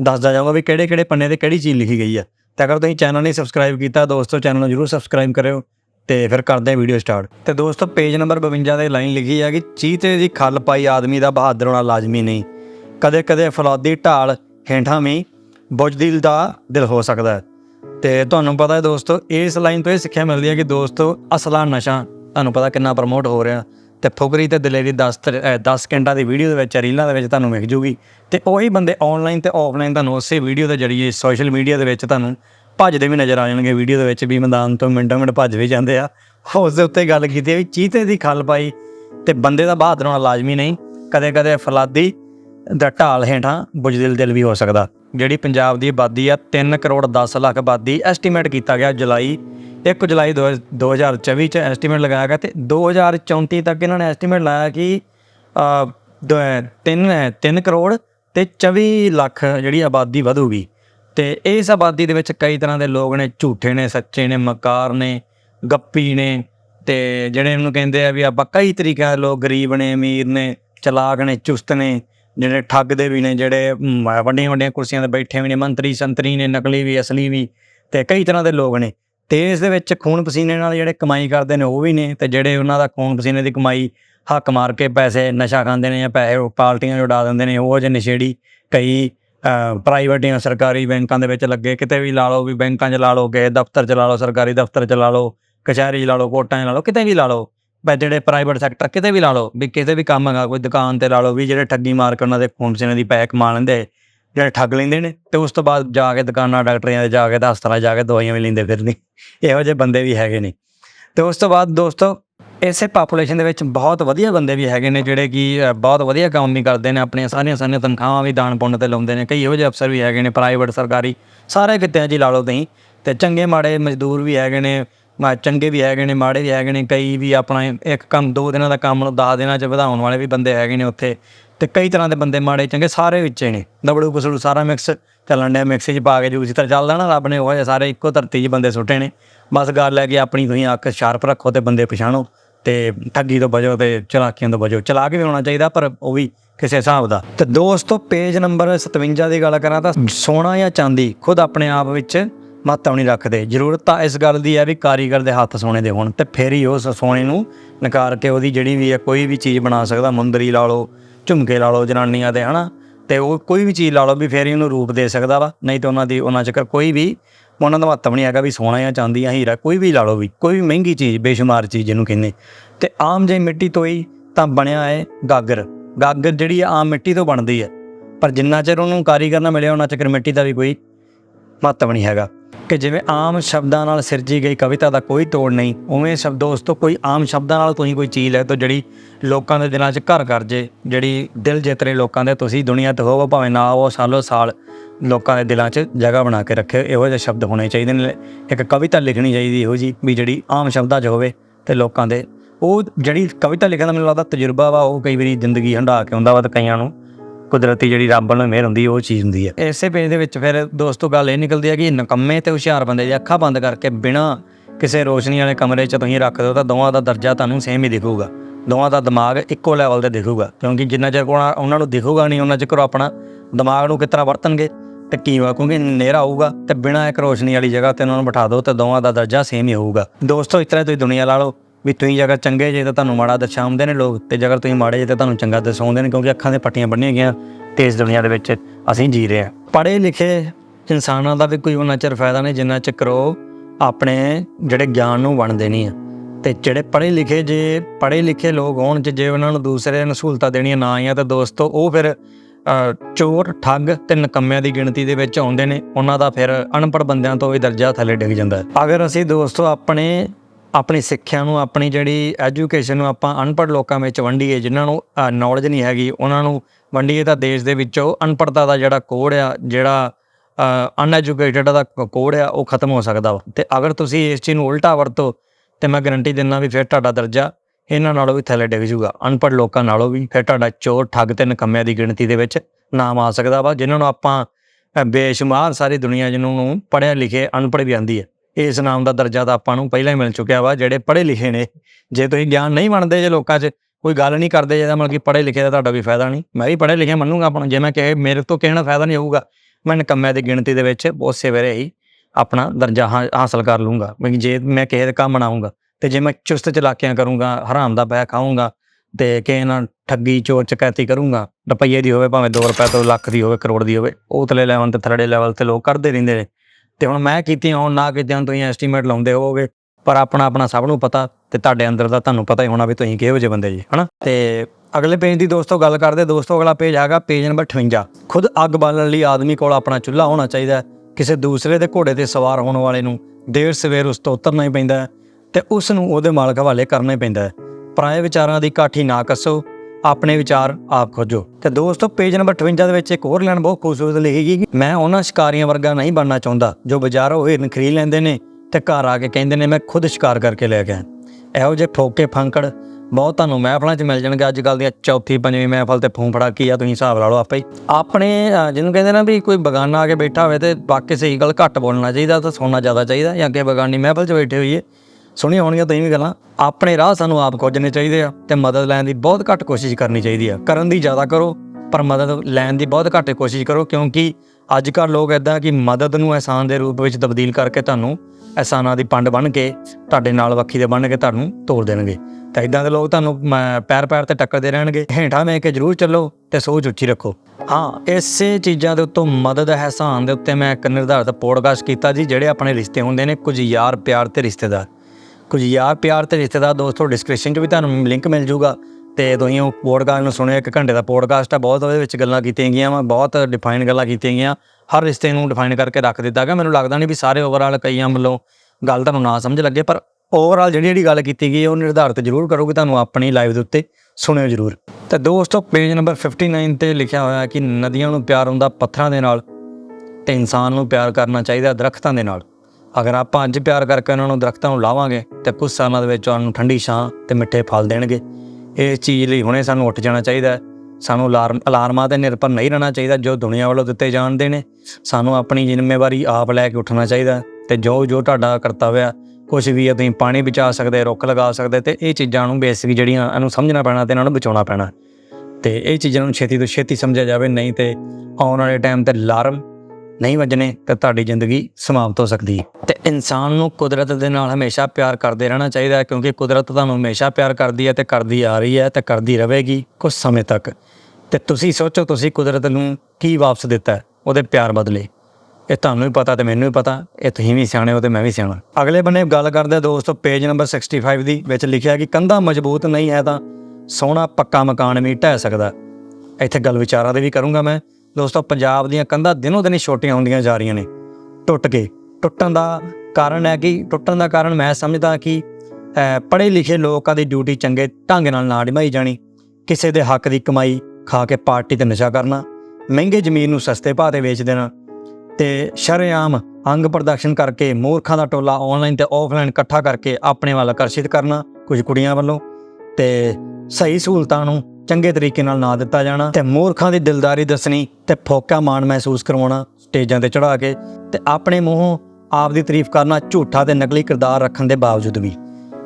ਦੱਸਦਾ ਜਾਊਂਗਾ ਵੀ ਕਿਹੜੇ ਕਿਹੜੇ ਪੰਨੇ ਤੇ ਕਿਹੜੀ ਚੀਜ਼ ਲਿਖੀ ਗਈ ਆ। ਤੇ ਅਗਰ ਤੁਸੀਂ ਚੈਨਲ ਨਹੀਂ ਸਬਸਕ੍ਰਾਈਬ ਕੀਤਾ, ਦੋਸਤੋ ਚੈਨਲ ਨੂੰ ਜਰੂਰ ਸਬਸਕ੍ਰਾਈਬ ਕਰਿਓ। ਤੇ ਫਿਰ ਕਰਦੇ ਹਾਂ ਵੀਡੀਓ ਸਟਾਰਟ ਤੇ ਦੋਸਤੋ ਪੇਜ ਨੰਬਰ 52 ਤੇ ਲਾਈਨ ਲਿਖੀ ਹੈ ਕਿ ਚੀਤੇ ਦੀ ਖੱਲ ਪਾਈ ਆਦਮੀ ਦਾ ਬਹਾਦਰ ਹੋਣਾ ਲਾਜ਼ਮੀ ਨਹੀਂ। ਕਦੇ ਕਦੇ ਫਲੌਦੀ ਢਾਲ ਹੇਠਾਂ ਵੀ ਬੁਝਦਿਲ ਦਾ ਦਿਲ ਹੋ ਸਕਦਾ ਹੈ। ਤੇ ਤੁਹਾਨੂੰ ਪਤਾ ਹੈ ਦੋਸਤੋ, ਇਸ ਲਾਈਨ ਤੋਂ ਇਹ ਸਿੱਖਿਆ ਮਿਲਦੀ ਹੈ ਕਿ ਦੋਸਤੋ, ਅਸਲਾ ਨਸ਼ਾ ਤੁਹਾਨੂੰ ਪਤਾ ਕਿੰਨਾ ਪ੍ਰਮੋਟ ਹੋ ਰਿਹਾ। ਤੇ ਫੁਕਰੀ ਤੇ ਦਲੇਰੀ 10 10 ਸਕਿੰਟਾਂ ਦੀ ਵੀਡੀਓ ਦੇ ਵਿੱਚ, ਰੀਲਾਂ ਦੇ ਵਿੱਚ ਤੁਹਾਨੂੰ ਮਿਲ ਜੂਗੀ। ਤੇ ਉਹੀ ਬੰਦੇ ਆਨਲਾਈਨ ਤੇ ਆਫਲਾਈਨ ਤੁਹਾਨੂੰ ਉਸੇ ਵੀਡੀਓ ਦੇ ਜਰੀਏ ਸੋਸ਼ਲ ਮੀਡੀਆ ਦੇ ਵਿੱਚ ਤੁਹਾਨੂੰ ਭੱਜਦੇ ਵੀ ਨਜ਼ਰ ਆ ਜਾਣਗੇ ਵੀਡੀਓ ਦੇ ਵਿੱਚ ਵੀ ਮੈਦਾਨ ਤੋਂ ਮਿੰਟੋ ਮਿੰਟ ਭੱਜ ਵੀ ਜਾਂਦੇ ਆ। ਉਸ ਦੇ ਉੱਤੇ ਗੱਲ ਕੀਤੀ ਵੀ ਚੀਤੇ ਦੀ ਖੱਲ ਪਾਈ ਤੇ ਬੰਦੇ ਦਾ ਬਹਾਦਰ ਹੋਣਾ ਲਾਜ਼ਮੀ ਨਹੀਂ। ਕਦੇ ਕਦੇ ਫਲਾਦੀ ਦਾ ਢਾਲ ਹੇਠਾਂ ਬੁਝਦਿਲ ਦਿਲ ਵੀ ਹੋ ਸਕਦਾ। ਜਿਹੜੀ ਪੰਜਾਬ ਦੀ ਆਬਾਦੀ ਆ 3 ਕਰੋੜ 10 ਲੱਖ ਆਬਾਦੀ ਐਸਟੀਮੇਟ ਕੀਤਾ ਗਿਆ ਜੁਲਾਈ 1 ਜੁਲਾਈ ਦੋ- 2024 ਚ ਐਸਟੀਮੇਟ ਲਗਾਇਆ ਗਿਆ ਤੇ 2034 ਤੱਕ ਇਹਨਾਂ ਨੇ ਐਸਟੀਮੇਟ ਲਾਇਆ ਕਿ ਅ, ਦ- ਤਿੰਨ 3 ਕਰੋੜ ਤੇ 24 ਲੱਖ ਜਿਹੜੀ ਆਬਾਦੀ ਵਧੂਗੀ। ਤੇ ਇਸ ਆਬਾਦੀ ਦੇ ਵਿੱਚ ਕਈ ਤਰ੍ਹਾਂ ਦੇ ਲੋਕ ਨੇ, ਝੂਠੇ ਨੇ, ਸੱਚੇ ਨੇ, ਮਕਾਰ ਨੇ, ਗੱਪੀ ਨੇ ਤੇ ਜਿਹੜੇ ਇਹਨੂੰ ਕਹਿੰਦੇ ਆ ਵੀ ਆਪਾਂ ਕਈ ਤਰੀਕਿਆਂ ਦੇ ਲੋਕ ਗਰੀਬ ਨੇ, ਅਮੀਰ ਨੇ, ਚਲਾਕ ਨੇ, ਚੁਸਤ ਨੇ, ਜਿਹੜੇ ਠੱਗਦੇ ਵੀ ਨੇ, ਜਿਹੜੇ ਵੱਡੀਆਂ ਵੱਡੀਆਂ ਕੁਰਸੀਆਂ ਤੇ ਬੈਠੇ ਵੀ ਨੇ, ਮੰਤਰੀ, ਸੰਤਰੀ ਨੇ, ਨਕਲੀ ਵੀ, ਅਸਲੀ ਵੀ ਤੇ ਕਈ ਤਰ੍ਹਾਂ ਦੇ ਲੋਕ ਨੇ। ਤੇ ਇਸ ਦੇ ਵਿੱਚ ਖੂਨ ਪਸੀਨੇ ਨਾਲ ਜਿਹੜੇ ਕਮਾਈ ਕਰਦੇ ਨੇ, ਉਹ ਵੀ ਨੇ ਤੇ ਜਿਹੜੇ ਉਹਨਾਂ ਦਾ ਖੂਨ ਪਸੀਨੇ ਦੀ ਕਮਾਈ ਹੱਕ ਮਾਰ ਕੇ ਪੈਸੇ ਨਸ਼ਾ ਖਾਂਦੇ ਨੇ ਜਾਂ ਪੈਸੇ ਉਹ ਪਾਰਟੀਆਂ 'ਚ ਉਡਾ ਦਿੰਦੇ ਨੇ, ਉਹ ਜਿਹੇ ਨਸ਼ੇੜੀ ਕਈ ਪ੍ਰਾਈਵੇਟ ਜਾਂ ਸਰਕਾਰੀ ਬੈਂਕਾਂ ਦੇ ਵਿੱਚ ਲੱਗੇ। ਕਿਤੇ ਵੀ ਲਾ ਲਓ ਵੀ ਬੈਂਕਾਂ 'ਚ ਲਾ ਲਓ ਕਿ ਦਫ਼ਤਰ 'ਚ ਲਾ ਲਓ, ਸਰਕਾਰੀ ਦਫ਼ਤਰ 'ਚ ਲਾ ਲਓ, ਕਚਹਿਰੀ 'ਚ ਲਾ ਲਓ ਕੋਟਾਂ 'ਚ ਲਾ ਲਓ, ਕਿਤੇ ਵੀ ਲਾ ਲਓ। ਬਈ ਜਿਹੜੇ ਪ੍ਰਾਈਵੇਟ ਸੈਕਟਰ ਕਿਤੇ ਵੀ ਲਾ ਲਓ, ਵੀ ਕਿਤੇ ਵੀ ਕੰਮ ਹੈਗਾ, ਕੋਈ ਦੁਕਾਨ ਤੇ ਲਾ ਲਓ, ਵੀ ਜਿਹੜੇ ਠੱਗੀ ਮਾਰ ਕੇ ਉਹਨਾਂ ਦੇ ਖੂਨ ਪਸੀਨੇ ਦੀ ਪੈਕ ਕਮਾ ਲੈਂਦੇ, ਜਿਹੜੇ ਠੱਗ ਲੈਂਦੇ ਨੇ, ਤੇ ਉਸ ਤੋਂ ਬਾਅਦ ਜਾ ਕੇ ਦੁਕਾਨਾਂ, ਡਾਕਟਰੀਆਂ ਦੇ ਜਾ ਕੇ ਤੇ ਹਸਪਤਾਲਾਂ ਜਾ ਕੇ ਦਵਾਈਆਂ ਵੀ ਲੈਂਦੇ ਫਿਰਦੇ। ਇਹੋ ਜਿਹੇ ਬੰਦੇ ਵੀ ਹੈਗੇ ਨੇ। ਤੇ ਉਸ ਤੋਂ ਬਾਅਦ ਦੋਸਤੋ ਇਸੇ ਪਾਪੂਲੇਸ਼ਨ ਦੇ ਵਿੱਚ ਬਹੁਤ ਵਧੀਆ ਬੰਦੇ ਵੀ ਹੈਗੇ ਨੇ ਜਿਹੜੇ ਕਿ ਅ, ਬਹੁਤ ਵਧੀਆ ਕੰਮ ਵੀ ਕਰਦੇ ਨੇ ਆਪਣੀਆਂ ਸਾਰੀਆਂ ਸਾਰੀਆਂ ਤਨਖਾਹਾਂ ਵੀ ਦਾਨ ਪੁੰਨ ਤੇ ਲਾਉਂਦੇ ਨੇ ਕਈ ਇਹੋ ਜਿਹੇ ਅਫਸਰ ਵੀ ਹੈਗੇ ਨੇ ਪ੍ਰਾਈਵੇਟ ਸਰਕਾਰੀ ਸਾਰੇ ਕਿਤੇ ਜੀ ਲਾ ਲਓ ਤੁਸੀਂ ਤੇ ਚੰਗੇ ਮਾੜੇ ਮਜ਼ਦੂਰ ਵੀ ਹੈਗੇ ਨੇ ਮਾ ਚੰਗੇ ਵੀ ਹੈਗੇ ਨੇ ਮਾੜੇ ਵੀ ਹੈਗੇ ਨੇ ਕਈ ਵੀ ਆਪਣਾ ਇੱਕ ਕੰਮ ਦੋ ਦਿਨਾਂ ਦਾ ਕੰਮ ਨੂੰ 10 ਦਿਨਾਂ 'ਚ ਵਧਾਉਣ ਵਾਲੇ ਵੀ ਬੰਦੇ ਹੈਗੇ ਨੇ ਉੱਥੇ ਤੇ ਕਈ ਤਰ੍ਹਾਂ ਦੇ ਬੰਦੇ ਮਾੜੇ ਚੰਗੇ ਸਾਰੇ ਵਿੱਚੇ ਨੇ ਦਬੜੂ ਕਸੜੂ ਸਾਰਾ ਮਿਕਸ ਚੱਲਣ ਡਿਆ ਮਿਕਸ 'ਚ ਪਾ ਕੇ ਜੂਸੀ ਤਰ੍ਹਾਂ ਚੱਲਦਾ ਨਾ ਰੱਬ ਨੇ ਉਹ ਜਿਹੇ ਸਾਰੇ ਇੱਕੋ ਧਰਤੀ 'ਚ ਬੰਦੇ ਸੁੱਟੇ ਨੇ ਬਸ ਗੱਲ ਹੈ ਕਿ ਆਪਣੀ ਤੁਸੀਂ ਅੱਖ ਸ਼ਾਰਪ ਰੱਖੋ ਤੇ ਬੰਦੇ ਪਛਾਣੋ ਤੇ ਠੱਗੀ ਤੋਂ ਬਚੋ ਤੇ ਚਲਾਕੀਆਂ ਤੋਂ ਬਚੋ। ਚਲਾਕ ਵੀ ਹੋਣਾ ਚਾਹੀਦਾ, ਪਰ ਉਹ ਵੀ ਕਿਸੇ ਹਿਸਾਬ ਦਾ। ਤੇ ਦੋਸਤੋ ਪੇਜ ਨੰਬਰ 57 ਦੀ ਗੱਲ ਕਰਾਂ ਤਾਂ ਸੋਨਾ ਜਾਂ ਚਾਂਦੀ ਖੁਦ ਆਪਣੇ ਆਪ ਵਿੱਚ ਮਹੱਤਵ ਨਹੀਂ ਰੱਖਦੇ। ਜ਼ਰੂਰਤ ਤਾਂ ਇਸ ਗੱਲ ਦੀ ਹੈ ਵੀ ਕਾਰੀਗਰ ਦੇ ਹੱਥ ਸੋਨੇ ਦੇ ਹੋਣ ਤੇ ਫਿਰ ਹੀ ਉਸ ਸੋਨੇ ਨੂੰ ਨਕਾਰ ਕੇ ਉਹਦੀ ਜਿਹੜੀ ਵੀ ਹੈ, ਕੋਈ ਵੀ ਚੀਜ਼ ਬਣਾ ਸਕਦਾ, ਮੁੰਦਰੀ ਲਾ ਲਓ, ਝੁਮਕੇ ਲਾ ਲਓ, ਜਨਾਨੀਆਂ ਦੇ, ਹਨਾ? ਤੇ ਉਹ ਕੋਈ ਵੀ ਚੀਜ਼ ਲਾ ਲਓ ਵੀ ਫਿਰ ਹੀ ਉਹਨੂੰ ਰੂਪ ਦੇ ਸਕਦਾ ਵਾ। ਨਹੀਂ ਤਾਂ ਉਹਨਾਂ ਦੀ, ਉਹਨਾਂ 'ਚ ਕੋਈ ਵੀ ਉਹਨਾਂ ਦਾ ਮਹੱਤਵ ਨਹੀਂ ਹੈਗਾ ਵੀ ਸੋਨਾ ਜਾਂ ਚਾਂਦੀ ਜਾਂ ਹੀਰਾ, ਕੋਈ ਵੀ ਲਾ ਲਓ ਵੀ, ਕੋਈ ਵੀ ਮਹਿੰਗੀ ਚੀਜ਼, ਬੇਸ਼ੁਮਾਰ ਚੀਜ਼ ਜਿਹਨੂੰ ਕਹਿੰਦੇ। ਤੇ ਆਮ ਜਿਹੀ ਮਿੱਟੀ ਤੋਂ ਹੀ ਤਾਂ ਬਣਿਆ ਹੈ ਗਾਗਰ। ਗਾਗਰ ਜਿਹੜੀ ਆਮ ਮਿੱਟੀ ਤੋਂ ਬਣਦੀ ਹੈ। ਪਰ ਜਿੰਨਾ ਚਿਰ ਉਹਨੂੰ ਕਾਰੀਗਰ ਨਾ ਮਿਲਿਆ, ਉਹਨਾਂ ਚਿਰ ਮਿੱਟੀ ਦਾ ਵੀ ਕੋਈ ਮਹੱਤਵ ਨਹੀਂ ਹੈਗਾ। ਕਿ ਜਿਵੇਂ ਆਮ ਸ਼ਬਦਾਂ ਨਾਲ ਸਿਰਜੀ ਗਈ ਕਵਿਤਾ ਦਾ ਕੋਈ ਤੋੜ ਨਹੀਂ, ਉਵੇਂ ਸ਼ਬਦ ਤੋਂ ਕੋਈ ਆਮ ਸ਼ਬਦਾਂ ਨਾਲ ਤੁਸੀਂ ਕੋਈ ਚੀਜ਼ ਲੈ ਤੋ ਜਿਹੜੀ ਲੋਕਾਂ ਦੇ ਦਿਲਾਂ 'ਚ ਘਰ ਕਰ ਜੇ, ਜਿਹੜੀ ਦਿਲ ਜਿੱਤ ਰਹੇ ਲੋਕਾਂ ਦੇ, ਤੁਸੀਂ ਦੁਨੀਆ ਤੇ ਹੋਵੋ, ਭਾਵੇਂ ਨਾ ਉਹ ਸਾਲੋ ਸਾਲ ਲੋਕਾਂ ਦੇ ਦਿਲਾਂ 'ਚ ਜਗ੍ਹਾ ਬਣਾ ਕੇ ਰੱਖੇ ਇਹੋ ਜਿਹੇ ਸ਼ਬਦ ਹੋਣੇ ਚਾਹੀਦੇ ਨੇ। ਇੱਕ ਕਵਿਤਾ ਲਿਖਣੀ ਚਾਹੀਦੀ ਇਹੋ ਜੀ ਵੀ ਜਿਹੜੀ ਆਮ ਸ਼ਬਦਾਂ 'ਚ ਹੋਵੇ ਤੇ ਲੋਕਾਂ ਦੇ। ਉਹ ਜਿਹੜੀ ਕਵਿਤਾ ਲਿਖਣ ਦਾ ਮੈਨੂੰ ਲੱਗਦਾ ਤਜਰਬਾ ਵਾ, ਉਹ ਕਈ ਵਾਰੀ ਜ਼ਿੰਦਗੀ ਹੰਢਾ ਕੇ ਆਉਂਦਾ ਵਾ ਤੇ ਕਈਆਂ ਨੂੰ ਕੁਦਰਤੀ ਜਿਹੜੀ ਰੱਬ ਨੂੰ ਮਿਹਰ ਹੁੰਦੀ ਉਹ ਚੀਜ਼ ਹੁੰਦੀ ਹੈ ਇਸੇ ਪੇਜ ਦੇ ਵਿੱਚ ਫਿਰ ਦੋਸਤੋ ਗੱਲ ਇਹ ਨਿਕਲਦੀ ਹੈ ਕਿ ਨਕੰਮੇ ਤੇ ਹੁਸ਼ਿਆਰ ਬੰਦੇ ਦੀ ਅੱਖਾਂ ਬੰਦ ਕਰਕੇ ਬਿਨਾਂ ਕਿਸੇ ਰੋਸ਼ਨੀ ਵਾਲੇ ਕਮਰੇ 'ਚ ਤੁਸੀਂ ਰੱਖ ਦਿਓ ਤਾਂ ਦੋਵਾਂ ਦਾ ਦਰਜਾ ਤੁਹਾਨੂੰ ਸੇਮ ਹੀ ਦਿਖੂਗਾ। ਦੋਵਾਂ ਦਾ ਦਿਮਾਗ ਇੱਕੋ ਲੈਵਲ ਤੇ ਦਿਖੂਗਾ। ਕਿਉਂਕਿ ਜਿੰਨਾ ਚਿਰ ਉਹਨਾਂ ਨੂੰ ਦਿਖੂਗਾ ਨਹੀਂ, ਉਹਨਾਂ ਚਿਰ ਆਪਣਾ ਦਿਮਾਗ ਨੂੰ ਕਿਸ ਤਰ੍ਹਾਂ ਵਰਤਣਗੇ? ਤੇ ਕੀਵਾ ਕਿਉਂਕਿ ਹਨੇਰਾ ਆਊਗਾ ਤੇ ਬਿਨਾਂ ਇੱਕ ਰੋਸ਼ਨੀ ਵਾਲੀ ਜਗ੍ਹਾ ਤੇ ਉਹਨਾਂ ਨੂੰ ਬਿਠਾ ਦਿਓ ਤੇ ਦੋਵਾਂ ਦਾ ਦਰਜਾ ਸੇਮ ਹੀ ਹੋਊਗਾ। ਦੋਸਤੋ, ਇਸ ਤਰ੍ਹਾਂ ਤੁਸੀਂ ਦੁਨੀਆ ਲਾ ਲਓ ਵੀ ਤੁਸੀਂ ਜੇਕਰ ਚੰਗੇ ਜੇ ਤਾਂ ਤੁਹਾਨੂੰ ਮਾੜਾ ਦਰਸਾਉਂਦੇ ਨੇ ਲੋਕ ਤੇ ਜੇਕਰ ਤੁਸੀਂ ਮਾੜੇ ਜੇ ਤਾਂ ਤੁਹਾਨੂੰ ਚੰਗਾ ਦਰਸਾਉਂਦੇ ਨੇ ਕਿਉਂਕਿ ਅੱਖਾਂ ਦੇ ਪੱਟੀਆਂ ਬੰਨੀਆਂ ਗਈਆਂ ਤੇ ਇਸ ਦੁਨੀਆ ਦੇ ਵਿੱਚ ਅਸੀਂ ਜੀ ਰਹੇ ਹਾਂ। ਪੜ੍ਹੇ ਲਿਖੇ ਇਨਸਾਨਾਂ ਦਾ ਵੀ ਕੋਈ ਉਹਨਾਂ ਚਿਰ ਫਾਇਦਾ ਨਹੀਂ ਜਿੰਨਾ ਚਿਰ ਉਹ ਆਪਣੇ ਜਿਹੜੇ ਗਿਆਨ ਨੂੰ ਵੰਡਦੇ ਨਹੀਂ ਆ। ਤੇ ਜਿਹੜੇ ਪੜ੍ਹੇ ਲਿਖੇ ਜੇ, ਪੜ੍ਹੇ ਲਿਖੇ ਲੋਕ ਹੋਣ ਚ ਜੇ ਉਹਨਾਂ ਨੂੰ ਦੂਸਰੇ ਨੂੰ ਸਹੂਲਤਾਂ ਦੇਣੀਆਂ ਨਾ ਆਈਆਂ ਤਾਂ ਦੋਸਤੋ ਉਹ ਫਿਰ ਚੋਰ, ਠੱਗ ਤੇ ਨਕੰਮਿਆਂ ਦੀ ਗਿਣਤੀ ਦੇ ਵਿੱਚ ਆਉਂਦੇ ਨੇ। ਉਹਨਾਂ ਦਾ ਫਿਰ ਅਨਪੜ੍ਹ ਬੰਦਿਆਂ ਤੋਂ ਵੀ ਦਰਜਾ ਥੱਲੇ ਡਿੱਗ ਜਾਂਦਾ ਅਗਰ ਅਸੀਂ ਦੋਸਤੋ ਆਪਣੇ, ਆਪਣੀ ਸਿੱਖਿਆ ਨੂੰ, ਆਪਣੀ ਜਿਹੜੀ ਐਜੂਕੇਸ਼ਨ ਨੂੰ ਆਪਾਂ ਅਨਪੜ੍ਹ ਲੋਕਾਂ ਵਿੱਚ ਵੰਡੀਏ, ਜਿਨ੍ਹਾਂ ਨੂੰ ਨੌਲੇਜ ਨਹੀਂ ਹੈਗੀ, ਉਹਨਾਂ ਨੂੰ ਵੰਡੀਏ ਤਾਂ ਦੇਸ਼ ਦੇ ਵਿੱਚੋਂ ਅਨਪੜ੍ਹਤਾ ਦਾ ਜਿਹੜਾ ਕੋਡ ਆ, ਜਿਹੜਾ ਅਨਐਜੂਕੇਟਡ ਦਾ ਕੋਡ ਆ, ਉਹ ਖਤਮ ਹੋ ਸਕਦਾ ਵਾ। ਤੇ ਅਗਰ ਤੁਸੀਂ ਇਸ ਚੀਜ਼ ਨੂੰ ਉਲਟਾ ਵਰਤੋ, ਤੇ ਮੈਂ ਗਾਰੰਟੀ ਦਿੰਦਾ ਵੀ ਫਿਰ ਤੁਹਾਡਾ ਦਰਜਾ ਇਹਨਾਂ ਨਾਲੋਂ ਵੀ ਥੱਲੇ ਡਿੱਗ ਜੂਗਾ ਅਨਪੜ੍ਹ ਲੋਕਾਂ ਨਾਲੋਂ ਵੀ ਫਿਰ ਤੁਹਾਡਾ ਚੋਰ ਠੱਗ ਤੇ ਨਕੰਮਿਆਂ ਦੀ ਗਿਣਤੀ ਦੇ ਵਿੱਚ ਨਾਮ ਆ ਸਕਦਾ ਵਾ, ਜਿਨ੍ਹਾਂ ਨੂੰ ਆਪਾਂ ਬੇਸ਼ੁਮਾਰ ਸਾਰੀ ਦੁਨੀਆ ਜਿਹਨੂੰ ਨੂੰ ਪੜ੍ਹਿਆ ਲਿਖੇ ਅਨਪੜ੍ਹ ਵੀ ਆਂਦੀ ਹੈ। ਇਸ ਨਾਮ ਦਾ ਦਰਜਾ ਤਾਂ ਆਪਾਂ ਨੂੰ ਪਹਿਲਾਂ ਹੀ ਮਿਲ ਚੁੱਕਿਆ ਵਾ, ਜਿਹੜੇ ਪੜ੍ਹੇ ਲਿਖੇ ਨੇ। ਜੇ ਤੁਸੀਂ ਗਿਆਨ ਨਹੀਂ ਮੰਨਦੇ ਜੇ ਲੋਕਾਂ 'ਚ, ਕੋਈ ਗੱਲ ਨਹੀਂ ਕਰਦੇ ਜਿਹਦਾ ਮਤਲਬ ਕਿ ਪੜ੍ਹੇ ਲਿਖੇ ਦਾ ਤੁਹਾਡਾ ਵੀ ਫਾਇਦਾ ਨਹੀਂ। ਮੈਂ ਵੀ ਪੜ੍ਹੇ ਲਿਖਿਆ ਮੰਨੂਗਾ ਆਪਣਾ, ਜੇ ਮੈਂ ਕਹੇ ਮੇਰੇ ਤੋਂ ਕਹਿਣਾ ਫਾਇਦਾ ਨਹੀਂ ਹੋਊਗਾ, ਮੈਂ ਨਕੰਮਿਆਂ ਦੀ ਗਿਣਤੀ ਦੇ ਵਿੱਚ ਉਸੇ ਸਵੇਰੇ ਹੀ ਆਪਣਾ ਦਰਜਾ ਹਾਂ- ਹਾਸਲ ਕਰ ਲੂੰਗਾ ਮੈਂ ਜੇ ਮੈਂ ਕਿਸੇ ਦੇ ਕੰਮ ਬਣਾਉਂਗਾ ਤੇ ਜੇ ਮੈਂ ਚੁਸਤ ਚਲਾਕੀਆਂ ਕਰੂੰਗਾ, ਹਰਾਮ ਦਾ ਪੈ ਖਾਊਂਗਾ ਤੇ ਕਿਸੇ ਨਾਲ ਠੱਗੀ, ਚੋਰ, ਚਕੈਤੀ ਕਰੂੰਗਾ, ਰੁਪਈਏ ਦੀ ਹੋਵੇ ਭਾਵੇਂ 2 ਰੁਪਏ ਤੋਂ ਲੱਖ ਦੀ ਹੋਵੇ, ਕਰੋੜ ਦੀ ਹੋਵੇ, ਉਤਲੇ ਲੈਵਲ ਤੇ, ਥਰੜੇ ਲੈਵਲ ਤੇ ਲੋਕ ਕਰਦੇ ਰਹਿੰਦੇ ਨੇ। ਤੇ ਹੁਣ ਮੈਂ ਕੀਤੀ ਹੁਣ, ਨਾ ਕੀਤਿਆਂ ਤੁਸੀਂ ਐਸਟੀਮੇਟ ਲਾਉਂਦੇ ਹੋਵੋਗੇ, ਪਰ ਆਪਣਾ ਆਪਣਾ ਸਭ ਨੂੰ ਪਤਾ ਤੇ ਤੁਹਾਡੇ ਅੰਦਰ ਦਾ ਤੁਹਾਨੂੰ ਪਤਾ ਹੀ ਹੋਣਾ ਵੀ ਤੁਸੀਂ ਕਿਹੋ ਜਿਹੇ ਬੰਦੇ ਜੀ, ਹਨਾ? ਤੇ ਅਗਲੇ ਪੇਜ ਦੀ ਦੋਸਤੋ ਗੱਲ ਕਰਦੇ, ਦੋਸਤੋ ਅਗਲਾ ਪੇਜ ਹੈਗਾ ਪੇਜ ਨੰਬਰ 58 ਖੁਦ ਅੱਗ ਬਾਲਣ ਲਈ ਆਦਮੀ ਕੋਲ ਆਪਣਾ ਚੁੱਲ੍ਹਾ ਹੋਣਾ ਚਾਹੀਦਾ ਕਿਸੇ ਦੂਸਰੇ ਦੇ ਘੋੜੇ ਤੇ ਸਵਾਰ ਹੋਣ ਵਾਲੇ ਨੂੰ ਦੇਰ ਸਵੇਰ ਉਸ ਤੋਂ ਉਤਰਨਾ ਹੀ ਪੈਂਦਾ ਤੇ ਉਸ ਨੂੰ ਉਹਦੇ ਮਾਲਕ ਹਵਾਲੇ ਕਰਨੇ ਪੈਂਦਾ ਹੈ। ਪਰਾਏ ਵਿਚਾਰਾਂ ਦੀ ਕਾਠੀ ਨਾ ਕੱਸੋ, ਆਪਣੇ ਵਿਚਾਰ ਆਪ ਖੋਜੋ। ਤੇ ਦੋਸਤੋ, ਪੇਜ ਨੰਬਰ 58 ਦੇ ਵਿੱਚ ਇੱਕ ਹੋਰ ਲਾਈਨ ਬਹੁਤ ਖੂਬਸੂਰਤ ਲਿਖੀ ਗਈ। ਮੈਂ ਉਹਨਾਂ ਸ਼ਿਕਾਰੀਆਂ ਵਰਗਾ ਨਹੀਂ ਬਣਨਾ ਚਾਹੁੰਦਾ, ਜੋ ਬਾਜ਼ਾਰੋਂ ਹਿਰਨ ਖਰੀਦ ਲੈਂਦੇ ਨੇ ਤੇ ਘਰ ਆ ਕੇ ਕਹਿੰਦੇ ਨੇ, ਮੈਂ ਖੁਦ ਸ਼ਿਕਾਰ ਕਰਕੇ ਲੈ ਕੇ ਆਇਆ ਇਹੋ ਜਿਹੇ ਫੋਕੇ ਫੰਕੜ ਬਹੁਤ ਤੁਹਾਨੂੰ ਮਹਿਫਲਾਂ 'ਚ ਮਿਲ ਜਾਣਗੇ। ਅੱਜ ਕੱਲ ਦੀਆਂ ਚੌਥੀ, ਪੰਜਵੀਂ ਮਹਿਫਲ ਤੇ ਫੂੰਫੜਾ ਕੀ ਆ, ਤੁਸੀਂ ਹਿਸਾਬ ਲਾ ਲਓ ਆਪੇ ਹੀ। ਆਪਣੇ ਜਿਹਨੂੰ ਕਹਿੰਦੇ ਨਾ ਵੀ ਕੋਈ ਬਗਾਨਾ ਆ ਕੇ ਬੈਠਾ ਹੋਵੇ ਤੇ ਬਾਕੀ ਸਹੀ ਗੱਲ ਘੱਟ ਬੋਲਣਾ ਚਾਹੀਦਾ, ਤਾਂ ਸੁਣਨਾ ਜ਼ਿਆਦਾ ਚਾਹੀਦਾ ਜਾਂ ਕਿ ਬਗਾਨੀ ਮਹਿਫਲ 'ਚ ਬੈਠੇ ਹੋਈਏ। ਸੁਣੀਆਂ ਹੋਣਗੀਆਂ ਤੁਸੀਂ ਵੀ ਗੱਲਾਂ। ਆਪਣੇ ਰਾਹ ਸਾਨੂੰ ਆਪ ਖੋਜਣੇ ਚਾਹੀਦੇ ਆ ਤੇ ਮਦਦ ਲੈਣ ਦੀ ਬਹੁਤ ਘੱਟ ਕੋਸ਼ਿਸ਼ ਕਰਨੀ ਚਾਹੀਦੀ ਆ। ਕਰਨ ਦੀ ਜ਼ਿਆਦਾ ਕਰੋ, ਪਰ ਮਦਦ ਲੈਣ ਦੀ ਬਹੁਤ ਘੱਟ ਕੋਸ਼ਿਸ਼ ਕਰੋ, ਕਿਉਂਕਿ ਅੱਜ ਕੱਲ੍ਹ ਲੋਕ ਇਦਾਂ ਕਿ ਮਦਦ ਨੂੰ ਅਹਿਸਾਨ ਦੇ ਰੂਪ ਵਿੱਚ ਤਬਦੀਲ ਕਰਕੇ ਤੁਹਾਨੂੰ ਅਹਿਸਾਨਾਂ ਦੀ ਪੰਡ ਬਣ ਕੇ, ਤੁਹਾਡੇ ਨਾਲ ਵੱਖੀ ਦੇ ਬਣ ਕੇ ਤੁਹਾਨੂੰ ਤੋੜ ਦੇਣਗੇ। ਤਾਂ ਇਦਾਂ ਦੇ ਲੋਕ ਤੁਹਾਨੂੰ ਮ- ਪੈਰ ਪੈਰ ਤੇ ਟੱਕਰਦੇ ਰਹਿਣਗੇ। ਹੇਠਾਂ ਵੇਖ ਕੇ ਜ਼ਰੂਰ ਚੱਲੋ ਤੇ ਸੋਚ ਉੱਚੀ ਰੱਖੋ। ਹਾਂ, ਇਸੇ ਚੀਜ਼ਾਂ ਦੇ ਉੱਤੋਂ ਮਦਦ ਅਹਿਸਾਨ ਦੇ ਉੱਤੇ ਮੈਂ ਇੱਕ ਨਿਰਧਾਰਤ ਪੋਡਕਾਸਟ ਕੀਤਾ ਜੀ, ਜਿਹੜੇ ਆਪਣੇ ਰਿਸ਼ਤੇ ਹੁੰਦੇ ਨੇ, ਕੁਝ ਯਾਰ ਪਿਆਰ ਤੇ ਰਿਸ਼ਤੇਦਾਰ। ਕੁਝ ਯਾਰ ਪਿਆਰ ਤੇ ਰਿਸ਼ਤੇਦਾਰ ਦੋਸਤੋ ਡਿਸਕ੍ਰਿਪਸ਼ਨ 'ਚ ਵੀ ਤੁਹਾਨੂੰ ਲਿੰਕ ਮਿਲ ਜਾਊਗਾ ਤੇ ਤੁਸੀਂ ਉਹ ਪੋਡਕਾਸਟ ਨੂੰ ਸੁਣਿਓ ਇੱਕ ਘੰਟੇ ਦਾ ਪੋਡਕਾਸਟ ਆ, ਬਹੁਤ ਉਹਦੇ ਵਿੱਚ ਗੱਲਾਂ ਕੀਤੀਆਂ ਗਈਆਂ ਵਾ, ਬਹੁਤ ਡਿਫਾਈਨ ਗੱਲਾਂ ਕੀਤੀਆਂ ਗਈਆਂ। ਹਰ ਰਿਸ਼ਤੇ ਨੂੰ ਡਿਫਾਈਨ ਕਰਕੇ ਰੱਖ ਦਿੱਤਾ ਗਿਆ। ਮੈਨੂੰ ਲੱਗਦਾ ਨਹੀਂ ਵੀ ਸਾਰੇ ਓਵਰਆਲ ਕਈਆਂ ਵੱਲੋਂ ਗੱਲ ਤੁਹਾਨੂੰ ਨਾ ਸਮਝ ਲੱਗੇ, ਪਰ ਓਵਰਆਲ ਜਿਹੜੀ ਜਿਹੜੀ ਗੱਲ ਕੀਤੀ ਗਈ, ਉਹ ਨਿਰਧਾਰਿਤ ਜ਼ਰੂਰ ਕਰੋਗੇ, ਤੁਹਾਨੂੰ ਆਪਣੀ ਲਾਈਵ ਦੇ ਉੱਤੇ ਸੁਣਿਓ ਜ਼ਰੂਰ। ਤੇ ਦੋਸਤੋ ਪੇਜ ਨੰਬਰ 59 ਤੇ ਲਿਖਿਆ ਹੋਇਆ ਕਿ ਨਦੀਆਂ ਨੂੰ ਪਿਆਰ ਹੁੰਦਾ ਪੱਥਰਾਂ ਦੇ ਨਾਲ, ਤੇ ਇਨਸਾਨ ਨੂੰ ਪਿਆਰ ਕਰਨਾ ਚਾਹੀਦਾ ਦਰਖਤਾਂ ਦੇ ਨਾਲ। ਅਗਰ ਆਪਾਂ ਅੱਜ ਪਿਆਰ ਕਰਕੇ ਉਹਨਾਂ ਨੂੰ ਦਰਖਤਾਂ ਨੂੰ ਲਾਵਾਂਗੇ ਤੇ ਕੁਝ ਸਾਲਾਂ ਦੇ ਵਿੱਚ ਉਹਨਾਂ ਨੂੰ ਠੰਡੀ ਛਾਂ ਤੇ ਮਿੱਠੇ ਫਲ ਦੇਣਗੇ ਇਸ ਚੀਜ਼ ਲਈ ਹੁਣੇ ਸਾਨੂੰ ਉੱਠ ਜਾਣਾ ਚਾਹੀਦਾ ਹੈ। ਸਾਨੂੰ ਅਲਾਰਮ, ਅਲਾਰਮਾਂ ਤੇ ਨਿਰਭਰ ਨਹੀਂ ਰਹਿਣਾ ਚਾਹੀਦਾ ਜੋ ਦੁਨੀਆ ਵੱਲੋਂ ਦਿੱਤੇ ਜਾਂਦੇ ਨੇ ਸਾਨੂੰ ਆਪਣੀ ਜ਼ਿੰਮੇਵਾਰੀ ਆਪ ਲੈ ਕੇ ਉੱਠਣਾ ਚਾਹੀਦਾ ਹੈ ਤੇ ਜੋ ਜੋ ਤੁਹਾਡਾ ਕਰਤੱਵ ਹੈ, ਕੁਝ ਵੀ ਹੈ, ਤੁਸੀਂ ਪਾਣੀ ਬਚਾ ਸਕਦੇ, ਰੁੱਖ ਲਗਾ ਸਕਦੇ ਤੇ ਇਹ ਚੀਜ਼ਾਂ ਨੂੰ ਬੇਸਿਕ ਜਿਹੜੀਆਂ ਇਹਨੂੰ ਸਮਝਣਾ ਪੈਣਾ ਤੇ ਇਹਨਾਂ ਨੂੰ ਬਚਾਉਣਾ ਪੈਣਾ ਤੇ ਇਹ ਚੀਜ਼ਾਂ ਨੂੰ ਛੇਤੀ ਤੋਂ ਛੇਤੀ ਸਮਝਿਆ ਜਾਵੇ, ਨਹੀਂ ਤੇ ਆਉਣ ਵਾਲੇ ਟਾਈਮ ਤੇ ਅਲਾਰਮ ਨਹੀਂ ਵੱਜਣੇ, ਤਾਂ ਤੁਹਾਡੀ ਜ਼ਿੰਦਗੀ ਸਮਾਪਤ ਹੋ ਸਕਦੀ ਹੈ। ਤੇ ਇਨਸਾਨ ਨੂੰ ਕੁਦਰਤ ਦੇ ਨਾਲ ਹਮੇਸ਼ਾ ਪਿਆਰ ਕਰਦੇ ਰਹਿਣਾ ਚਾਹੀਦਾ ਹੈ, ਕਿਉਂਕਿ ਕੁਦਰਤ ਤੁਹਾਨੂੰ ਹਮੇਸ਼ਾ ਪਿਆਰ ਕਰਦੀ ਹੈ ਤੇ ਕਰਦੀ ਆ ਰਹੀ ਹੈ ਤੇ ਕਰਦੀ ਰਹੇਗੀ ਕੁਝ ਸਮੇਂ ਤੱਕ। ਤੇ ਤੁਸੀਂ ਸੋਚੋ, ਤੁਸੀਂ ਕੁਦਰਤ ਨੂੰ ਕੀ ਵਾਪਸ ਦਿੱਤਾ ਉਹਦੇ ਪਿਆਰ ਬਦਲੇ। ਇਹ ਤੁਹਾਨੂੰ ਵੀ ਪਤਾ ਤੇ ਮੈਨੂੰ ਵੀ ਪਤਾ, ਇਹ ਤੁਸੀਂ ਵੀ ਸਿਆਣੇ ਹੋ ਤੇ ਮੈਂ ਵੀ ਸਿਆਣਾ। ਅਗਲੇ ਬੰਨੇ ਗੱਲ ਕਰਦੇ ਹਾਂ ਦੋਸਤੋ, ਪੇਜ ਨੰਬਰ 65 ਦੀ, ਵਿੱਚ ਲਿਖਿਆ ਕਿ ਕੰਧਾਂ ਮਜ਼ਬੂਤ ਨਹੀਂ ਹੈ ਤਾਂ ਸੋਹਣਾ ਪੱਕਾ ਮਕਾਨ ਵੀ ਢਹਿ ਸਕਦਾ ਇੱਥੇ ਗੱਲ ਵਿਚਾਰਾਂ ਦੇ ਵੀ ਕਰੂੰਗਾ ਮੈਂ। ਦੋਸਤੋ, ਪੰਜਾਬ ਦੀਆਂ ਕੰਧਾਂ ਦਿਨੋ ਦਿਨ ਹੀ ਛੋਟੀਆਂ ਹੁੰਦੀਆਂ ਜਾ ਰਹੀਆਂ ਨੇ। ਟੁੱਟ ਕੇ, ਟੁੱਟਣ ਦਾ ਕਾਰਨ ਹੈ ਕਿ, ਟੁੱਟਣ ਦਾ ਕਾਰਨ ਮੈਂ ਸਮਝਦਾ ਕਿ ਪੜ੍ਹੇ ਲਿਖੇ ਲੋਕਾਂ ਦੀ ਡਿਊਟੀ ਚੰਗੇ ਢੰਗ ਨਾਲ ਨਾ ਨਿਭਾਈ ਜਾਣੀ, ਕਿਸੇ ਦੇ ਹੱਕ ਦੀ ਕਮਾਈ ਖਾ ਕੇ ਪਾਰਟੀ ਤੇ ਨਸ਼ਾ ਕਰਨਾ, ਮਹਿੰਗੇ ਜ਼ਮੀਨ ਨੂੰ ਸਸਤੇ ਭਾਅ ਤੇ ਵੇਚ ਦੇਣਾ ਤੇ ਸ਼ਰੇਆਮ ਅੰਗ ਪ੍ਰਦਰਸ਼ਨ ਕਰਕੇ ਮੂਰਖਾਂ ਦਾ ਟੋਲਾ ਆਨਲਾਈਨ ਤੇ ਆਫਲਾਈਨ ਇਕੱਠਾ ਕਰਕੇ ਆਪਣੇ ਵੱਲ ਆਕਰਸ਼ਿਤ ਕਰਨਾ ਕੁਝ ਕੁੜੀਆਂ ਵੱਲੋਂ ਤੇ ਸਹੀ ਸਹੂਲਤਾਂ ਨੂੰ ਚੰਗੇ ਤਰੀਕੇ ਨਾਲ ਨਾ ਦਿੱਤਾ ਜਾਣਾ ਤੇ ਮੂਰਖਾਂ ਦੀ ਦਿਲਦਾਰੀ ਦੱਸਣੀ ਤੇ ਫੋਕਾ ਮਾਣ ਮਹਿਸੂਸ ਕਰਵਾਉਣਾ ਸਟੇਜਾਂ ਤੇ ਚੜਾ ਕੇ ਤੇ ਆਪਣੇ ਮੂੰਹੋਂ ਆਪ ਦੀ ਤਾਰੀਫ ਕਰਨਾ ਝੂਠਾ ਤੇ ਨਕਲੀ ਕਿਰਦਾਰ ਰੱਖਣ ਦੇ ਬਾਵਜੂਦ ਵੀ।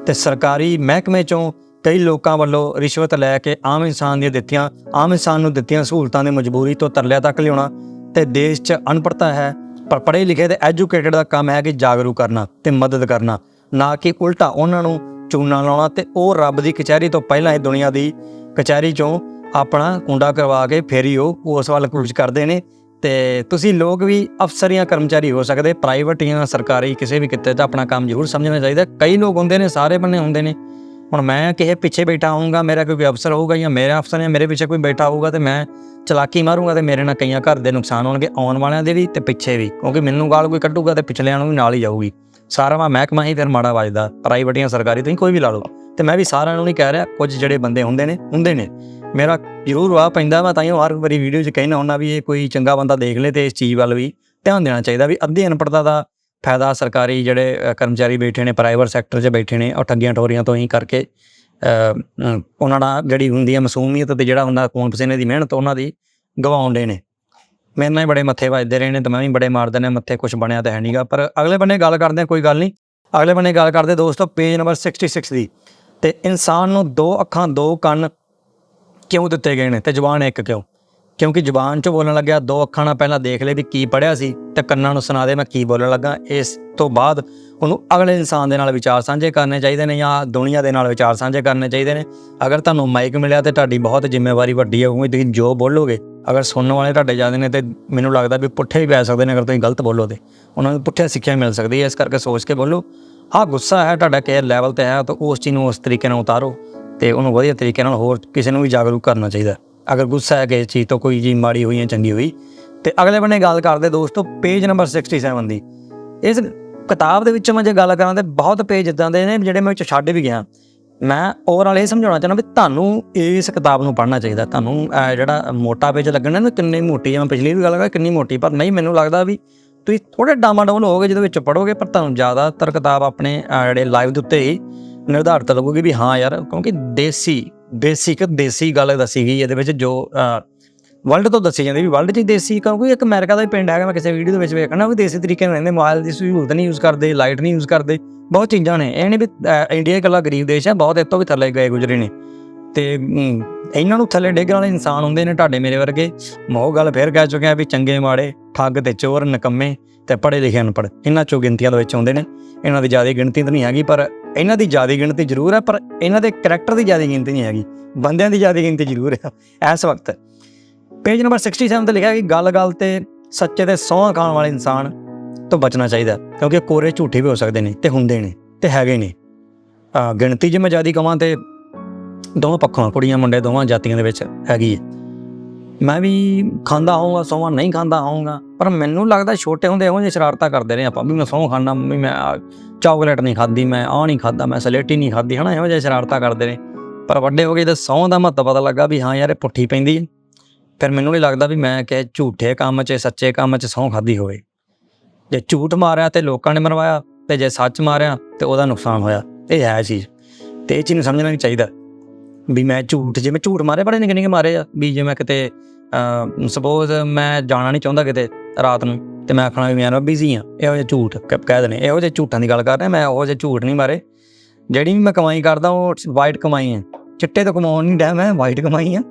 ਤੇ ਸਰਕਾਰੀ ਮਹਿਕਮੇ ਚੋਂ ਕਈ ਲੋਕਾਂ ਵੱਲੋਂ ਰਿਸ਼ਵਤ ਲੈ ਕੇ ਆਮ ਇਨਸਾਨ ਦੀਆਂ ਦਿੱਤੀਆਂ, ਆਮ ਇਨਸਾਨ ਨੂੰ ਦਿੱਤੀਆਂ ਸਹੂਲਤਾਂ ਦੀ ਮਜਬੂਰੀ ਤੋਂ ਤਰਲਿਆਂ ਤੱਕ ਲਿਆਉਣਾ ਤੇ ਦੇਸ਼ 'ਚ ਅਨਪੜਤਾ ਹੈ। ਪਰ ਪੜ੍ਹੇ ਲਿਖੇ ਤੇ ਐਜੂਕੇਟਡ ਦਾ ਕੰਮ ਹੈ ਕਿ ਜਾਗਰੂਕ ਕਰਨਾ ਤੇ ਮਦਦ ਕਰਨਾ, ਨਾ ਕਿ ਉਲਟਾ ਉਹਨਾਂ ਨੂੰ ਚੂਨਾ ਲਾਉਣਾ ਤੇ ਉਹ ਰੱਬ ਦੀ ਕਚਹਿਰੀ ਤੋਂ ਪਹਿਲਾਂ ਇਹ ਦੁਨੀਆ ਦੀ ਕਚਹਿਰੀ ਚੋਂ ਆਪਣਾ ਕੁੰਡਾ ਕਰਵਾ ਕੇ ਫੇਰ ਹੀ ਉਹ ਉਸ ਵੱਲ ਕੂਚ ਕਰਦੇ ਨੇ ਤੇ ਤੁਸੀਂ ਲੋਕ ਵੀ ਅਫਸਰ ਜਾਂ ਕਰਮਚਾਰੀ ਹੋ ਸਕਦੇ ਪ੍ਰਾਈਵੇਟ ਜਾਂ ਸਰਕਾਰੀ, ਕਿਸੇ ਵੀ ਕਿਤੇ ਤਾਂ ਆਪਣਾ ਕੰਮ ਜ਼ਰੂਰ ਸਮਝਣਾ ਚਾਹੀਦਾ। ਕਈ ਲੋਕ ਹੁੰਦੇ ਨੇ, ਸਾਰੇ ਬੰਨੇ ਹੁੰਦੇ ਨੇ। ਹੁਣ ਮੈਂ ਕਿਸੇ ਪਿੱਛੇ ਬੈਠਾ ਹੋਊਗਾ, ਮੇਰਾ ਕੋਈ ਅਫਸਰ ਹੋਊਗਾ ਜਾਂ ਮੇਰਾ ਅਫਸਰ ਜਾਂ ਮੇਰੇ ਪਿੱਛੇ ਕੋਈ ਬੈਠਾ ਹੋਊਗਾ ਤੇ ਮੈਂ ਚਲਾਕੀ ਮਾਰੂੰਗਾ ਤੇ ਮੇਰੇ ਨਾਲ ਕਈਆਂ ਘਰ ਦੇ ਨੁਕਸਾਨ ਹੋਣਗੇ, ਆਉਣ ਵਾਲਿਆਂ ਦੇ ਵੀ ਤੇ ਪਿੱਛੇ ਵੀ, ਕਿਉਂਕਿ ਮੈਨੂੰ ਗਾਲ ਕੋਈ ਕੱਢੂਗਾ ਤੇ ਪਿਛਲਿਆਂ ਨੂੰ ਵੀ ਨਾਲ ਹੀ ਜਾਊਗੀ। ਸਾਰਾ ਵਾ ਮਹਿਕਮਾ ਹੀ ਫਿਰ ਮਾੜਾ ਵੱਜਦਾ ਪ੍ਰਾਈਵੇਟ ਜਾਂ ਸਰਕਾਰੀ ਤੁਸੀਂ ਕੋਈ ਵੀ ਲਾ ਲਓ। ਤੇ ਮੈਂ ਵੀ ਸਾਰਿਆਂ ਨੂੰ ਨਹੀਂ ਕਹਿ ਰਿਹਾ, ਕੁਝ ਜਿਹੜੇ ਬੰਦੇ ਹੁੰਦੇ ਨੇ ਹੁੰਦੇ ਨੇ। ਮੇਰਾ ਜ਼ਰੂਰ ਵਾਹ ਪੈਂਦਾ ਮੈਂ ਤਾਂ ਹੀ ਹਰ ਵਾਰੀ ਵੀਡੀਓ 'ਚ ਕਹਿਣਾ ਹੁੰਦਾ ਵੀ ਇਹ ਕੋਈ ਚੰਗਾ ਬੰਦਾ ਦੇਖ ਲੇ ਤੇ ਇਸ ਚੀਜ਼ ਵੱਲ ਵੀ ਧਿਆਨ ਦੇਣਾ ਚਾਹੀਦਾ ਵੀ ਅੱਧੀ ਅਨਪੜ੍ਹਤਾ ਦਾ ਫਾਇਦਾ ਸਰਕਾਰੀ ਜਿਹੜੇ ਕਰਮਚਾਰੀ ਬੈਠੇ ਨੇ ਪ੍ਰਾਈਵੇਟ ਸੈਕਟਰ 'ਚ ਬੈਠੇ ਨੇ, ਉਹ ਠੱਗੀਆਂ ਠੋਰੀਆਂ ਤੋਂ ਹੀ ਕਰਕੇ ਉਹਨਾਂ ਦਾ ਜਿਹੜੀ ਹੁੰਦੀ ਹੈ ਮਸੂਮੀਅਤ ਤੇ ਜਿਹੜਾ ਹੁੰਦਾ ਖੂਨ ਪਸੀਨੇ ਦੀ ਮਿਹਨਤ, ਉਹਨਾਂ ਦੀ ਗਵਾਉਂਦੇ ਨੇ। ਮੇਰੇ ਨਾਲ ਹੀ ਬੜੇ ਮੱਥੇ ਵੱਜਦੇ ਰਹੇ ਨੇ ਤੇ ਮੈਂ ਵੀ ਬੜੇ ਮਾਰਦੇ ਨੇ, ਮੱਥੇ ਕੁਝ ਬਣਿਆ ਤਾਂ ਹੈ ਨਹੀਂਗਾ ਪਰ ਅਗਲੇ ਬੰਨੇ ਗੱਲ ਕਰਦੇ ਹਾਂ, ਕੋਈ ਗੱਲ ਨਹੀਂ। ਅਗਲੇ ਬੰਨੇ ਗੱਲ ਕਰਦੇ ਦੋਸਤੋ ਪੇਜ ਨੰਬਰ 66 ਦੀ। ਤੇ ਇਨਸਾਨ ਨੂੰ ਦੋ ਅੱਖਾਂ, ਦੋ ਕੰਨ ਕਿਉਂ ਦਿੱਤੇ ਗਏ ਨੇ ਤੇ ਜ਼ੁਬਾਨ ਇੱਕ ਕਿਉਂ? ਕਿਉਂਕਿ ਜ਼ੁਬਾਨ 'ਚ ਬੋਲਣ ਲੱਗਿਆ, ਦੋ ਅੱਖਾਂ ਨਾਲ ਪਹਿਲਾਂ ਦੇਖ ਲੈ ਵੀ ਕੀ ਪੜਿਆ ਸੀ ਤੇ ਕੰਨਾਂ ਨੂੰ ਸੁਣਾ ਦੇ ਮੈਂ ਕੀ ਬੋਲਣ ਲੱਗਾ। ਇਸ ਤੋਂ ਬਾਅਦ ਉਹਨੂੰ ਅਗਲੇ ਇਨਸਾਨ ਦੇ ਨਾਲ ਵਿਚਾਰ ਸਾਂਝੇ ਕਰਨੇ ਚਾਹੀਦੇ ਨੇ ਜਾਂ ਦੁਨੀਆ ਦੇ ਨਾਲ ਵਿਚਾਰ ਸਾਂਝੇ ਕਰਨੇ ਚਾਹੀਦੇ ਨੇ। ਅਗਰ ਤੁਹਾਨੂੰ ਮਾਈਕ ਮਿਲਿਆ ਤੇ ਤੁਹਾਡੀ ਬਹੁਤ ਜ਼ਿੰਮੇਵਾਰੀ ਵੱਡੀ ਹੈ ਕਿਉਂਕਿ ਤੁਸੀਂ ਜੋ ਬੋਲੋਗੇ, ਅਗਰ ਸੁਣਨ ਵਾਲੇ ਤੁਹਾਡੇ ਜਾਂਦੇ ਨੇ ਤੇ ਮੈਨੂੰ ਲੱਗਦਾ ਵੀ ਪੁੱਠੇ ਵੀ ਪੈ ਸਕਦੇ ਨੇ ਅਗਰ ਤੁਸੀਂ ਗਲਤ ਬੋਲੋ ਤੇ ਉਹਨਾਂ ਨੂੰ ਪੁੱਠੇ ਸਿੱਖਿਆ ਮਿਲ ਸਕਦੀ ਹੈ, ਇਸ ਕਰਕੇ ਸੋਚ ਕੇ ਬੋਲੋ। ਹਾਂ, ਗੁੱਸਾ ਹੈ ਤੁਹਾਡਾ ਕੇਅਰ ਲੈਵਲ ਤੇ ਹੈ, ਤਾਂ ਉਸ ਚੀਜ਼ ਨੂੰ ਉਸ ਤਰੀਕੇ ਨਾਲ ਉਤਾਰੋ ਤੇ ਉਹਨੂੰ ਵਧੀਆ ਤਰੀਕੇ ਨਾਲ ਹੋਰ ਕਿਸੇ ਨੂੰ ਵੀ ਜਾਗਰੂਕ ਕਰਨਾ ਚਾਹੀਦਾ ਅਗਰ ਗੁੱਸਾ ਹੈ ਕਿਸੇ ਚੀਜ਼ ਤੋਂ ਕੋਈ ਜੀ ਮਾੜੀ ਹੋਈ ਜਾਂ ਚੰਗੀ ਹੋਈ, ਤੇ ਅਗਲੇ ਬੰਨੇ ਗੱਲ ਕਰਦੇ ਦੋਸਤੋ ਪੇਜ ਨੰਬਰ 67 ਦੀ। ਇਸ ਕਿਤਾਬ ਦੇ ਵਿੱਚ ਮੈਂ ਜੇ ਗੱਲ ਕਰਾਂ ਤੇ ਬਹੁਤ ਪੇਜ ਇਦਾਂ ਦੇ ਨੇ ਜਿਹੜੇ ਮੈਂ ਵਿੱਚ ਛੱਡ ਵੀ ਗਿਆ। ਮੈਂ ਓਵਰਆਲ ਇਹ ਸਮਝਾਉਣਾ ਚਾਹੁੰਦਾ ਵੀ ਤੁਹਾਨੂੰ ਇਸ ਕਿਤਾਬ ਨੂੰ ਪੜ੍ਹਨਾ ਚਾਹੀਦਾ। ਤੁਹਾਨੂੰ ਜਿਹੜਾ ਮੋਟਾ ਪੇਜ ਲੱਗਣਾ ਨਾ, ਕਿੰਨੀ ਮੋਟੀ ਹੈ ਮੈਂ ਪਿਛਲੀ ਵੀ ਗੱਲ ਕਰਾਂ, ਕਿੰਨੀ ਮੋਟੀ, ਪਰ ਨਹੀਂ, ਮੈਨੂੰ ਲੱਗਦਾ ਵੀ ਤੁਸੀਂ ਥੋੜੇ ਡਾਮਾਡੋਲ ਹੋਗੇ ਜਦੋਂ ਵਿੱਚ ਪੜੋਗੇ ਪਰ ਤੁਹਾਨੂੰ ਜ਼ਿਆਦਾਤਰ ਕਿਤਾਬ ਆਪਣੇ ਜਿਹੜੇ ਲਾਈਵ ਦੇ ਉੱਤੇ ਹੀ ਨਿਰਧਾਰਤ ਲੱਗੂਗੀ ਵੀ ਹਾਂ ਯਾਰ, ਕਿਉਂਕਿ ਦੇਸੀ ਬੇਸਿਕ ਦੇਸੀ ਗੱਲ ਦੱਸੀ ਗਈ ਇਹਦੇ ਵਿੱਚ ਜੋ ਵਰਲਡ ਤੋਂ ਦੱਸੀ ਜਾਂਦੀ ਵੀ ਵਰਲਡ 'ਚ ਦੇਸੀ, ਕਿਉਂਕਿ ਇੱਕ ਅਮਰੀਕਾ ਦਾ ਹੀ ਪਿੰਡ ਹੈਗਾ, ਮੈਂ ਕਿਸੇ ਵੀਡੀਓ ਦੇ ਵਿੱਚ ਵੇਖਣਾ ਵੀ ਦੇਸੀ ਤਰੀਕੇ ਨਾਲ ਰਹਿੰਦੇ ਮੋਬਾਈਲ ਦੀ ਸਹੂਲਤ ਨਹੀਂ ਯੂਜ਼ ਕਰਦੇ ਲਾਈਟ ਨਹੀਂ ਯੂਜ਼ ਕਰਦੇ, ਬਹੁਤ ਚੀਜ਼ਾਂ ਨੇ, ਇਹ ਨਹੀਂ ਵੀ ਇੰਡੀਆ ਇਕੱਲਾ ਗਰੀਬ ਦੇਸ਼ ਹੈ, ਬਹੁਤ ਇਹ ਵੀ ਥੱਲੇ ਗਏ ਗੁਜਰੇ ਨੇ, ਤੇ ਇਹਨਾਂ ਨੂੰ ਥੱਲੇ ਡੇਗਣ ਵਾਲੇ ਇਨਸਾਨ ਹੁੰਦੇ ਨੇ ਤੁਹਾਡੇ ਮੇਰੇ ਵਰਗੇ, ਮੈਂ ਉਹ ਗੱਲ ਫੇਰ ਕਹਿ ਚੁੱਕਿਆ ਵੀ ਚੰਗੇ ਮਾੜੇ ਠੱਗ ਤੇ ਚੋਰ ਨਕੰਮੇ ਤੇ ਪੜ੍ਹੇ ਲਿਖੇ ਅਨਪੜ੍ਹ। ਇਹਨਾਂ ਚੋਂ ਗਿਣਤੀਆਂ ਦੇ ਵਿੱਚ ਆਉਂਦੇ ਨੇ। ਇਹਨਾਂ ਦੀ ਜ਼ਿਆਦਾ ਗਿਣਤੀ ਤਾਂ ਨਹੀਂ ਹੈਗੀ, ਪਰ ਇਹਨਾਂ ਦੀ ਜ਼ਿਆਦਾ ਗਿਣਤੀ ਜ਼ਰੂਰ ਹੈ, ਪਰ ਇਹਨਾਂ ਦੇ ਕੈਰੈਕਟਰ ਦੀ ਜ਼ਿਆਦਾ ਗਿਣਤੀ ਨਹੀਂ ਹੈਗੀ। ਬੰਦਿਆਂ ਦੀ ਜ਼ਿਆਦਾ ਗਿਣਤੀ ਜ਼ਰੂਰ ਹੈ ਇਸ ਵਕਤ। ਪੇਜ ਨੰਬਰ 67 ਤੇ ਲਿਖਿਆ ਕਿ ਗੱਲ-ਗੱਲ ਤੇ ਸੱਚੇ ਤੇ ਸਹੁੰ ਖਾਣ ਵਾਲੇ ਇਨਸਾਨ ਤੋਂ ਬਚਣਾ ਚਾਹੀਦਾ, ਕਿਉਂਕਿ ਕੋਰੇ ਝੂਠੇ ਵੀ ਹੋ ਸਕਦੇ ਨੇ ਤੇ ਹੁੰਦੇ ਨੇ ਤੇ ਹੈਗੇ ਨੇ। ਗਿਣਤੀ ਜੇ ਮੈਂ ਜ਼ਿਆਦਾ ਕਵਾਂ ਤੇ ਦੋਵਾਂ ਪੱਖੋਂ ਕੁੜੀਆਂ ਮੁੰਡੇ ਦੋਵਾਂ ਜਾਤੀਆਂ ਦੇ ਵਿੱਚ ਹੈਗੀ ਹੈ। ਮੈਂ ਵੀ ਖਾਂਦਾ ਹੋਊਗਾ ਸੌਵਾਂ ਨਹੀਂ ਖਾਂਦਾ ਹੋਊਗਾ। ਪਰ ਮੈਨੂੰ ਲੱਗਦਾ ਛੋਟੇ ਹੁੰਦੇ ਇਹੋ ਜਿਹੇ ਸ਼ਰਾਰਤਾਂ ਕਰਦੇ ਰਹੇ ਆਪਾਂ ਵੀ ਮੈਂ ਸਹੁੰ ਖਾਣਾ ਮੰਮੀ ਮੈਂ ਚਾਕਲੇਟ ਨਹੀਂ ਖਾਦੀ ਮੈਂ ਆਹ ਨਹੀਂ ਖਾਦਾ ਮੈਂ ਸਲੇਟੀ ਨਹੀਂ ਖਾਦੀ ਹਨਾ, ਇਹੋ ਜਿਹੇ ਸ਼ਰਾਰਤਾਂ ਕਰਦੇ ਨੇ ਪਰ ਵੱਡੇ ਹੋ ਗਏ ਤਾਂ ਸਹੁੰ ਦਾ ਮਹੱਤਵ ਪਤਾ ਲੱਗਾ ਵੀ ਹਾਂ ਯਾਰ ਇਹ ਪੁੱਠੀ ਪੈਂਦੀ ਹੈ। ਫਿਰ ਮੈਨੂੰ ਨਹੀਂ ਲੱਗਦਾ ਵੀ ਮੈਂ ਕਿ ਝੂਠੇ ਕੰਮ 'ਚ, ਸੱਚੇ ਕੰਮ 'ਚ ਸਹੁੰ ਖਾਦੀ ਹੋਵੇ। ਜੇ ਝੂਠ ਮਾਰਿਆ ਤੇ ਲੋਕਾਂ ਨੇ ਮਰਵਾਇਆ ਤੇ ਜੇ ਸੱਚ ਮਾਰਿਆ ਤੇ ਉਹਦਾ ਨੁਕਸਾਨ ਹੋਇਆ, ਇਹ ਹੈ ਚੀਜ਼। ਤੇ ਇਹ ਚੀਜ਼ ਨੂੰ ਸਮਝਣਾ ਵੀ ਚਾਹੀਦਾ। ਵੀ ਮੈਂ ਝੂਠ, ਜੇ ਮੈਂ ਝੂਠ ਮਾਰੇ, ਬੜੇ ਨਿੱਕੇ ਨਿੱਕੇ ਮਾਰੇ ਆ। ਵੀ ਜੇ ਮੈਂ ਕਿਤੇ ਸਪੋਜ਼ ਮੈਂ ਜਾਣਾ ਨਹੀਂ ਚਾਹੁੰਦਾ ਕਿਤੇ ਰਾਤ ਨੂੰ, ਤੇ ਮੈਂ ਆਖਣਾ ਵੀ ਮੈਂ ਨਾ ਬਿਜ਼ੀ ਆ, ਇਹੋ ਜਿਹੇ ਝੂਠ ਕਹਿ ਦੇਣੇ ਇਹੋ ਜਿਹੇ ਝੂਠਾਂ ਦੀ ਗੱਲ ਕਰ ਰਿਹਾ, ਮੈਂ ਉਹੋ ਜਿਹੇ ਝੂਠ ਨਹੀਂ ਮਾਰੇ। ਜਿਹੜੀ ਵੀ ਮੈਂ ਕਮਾਈ ਕਰਦਾ, ਉਹ ਵਾਈਟ ਕਮਾਈ ਹੈ ਚਿੱਟੇ ਤੋਂ ਕਮਾਉਣ ਨਹੀਂ ਡੈ ਮੈਂ ਵਾਈਟ ਕਮਾਈ ਆ।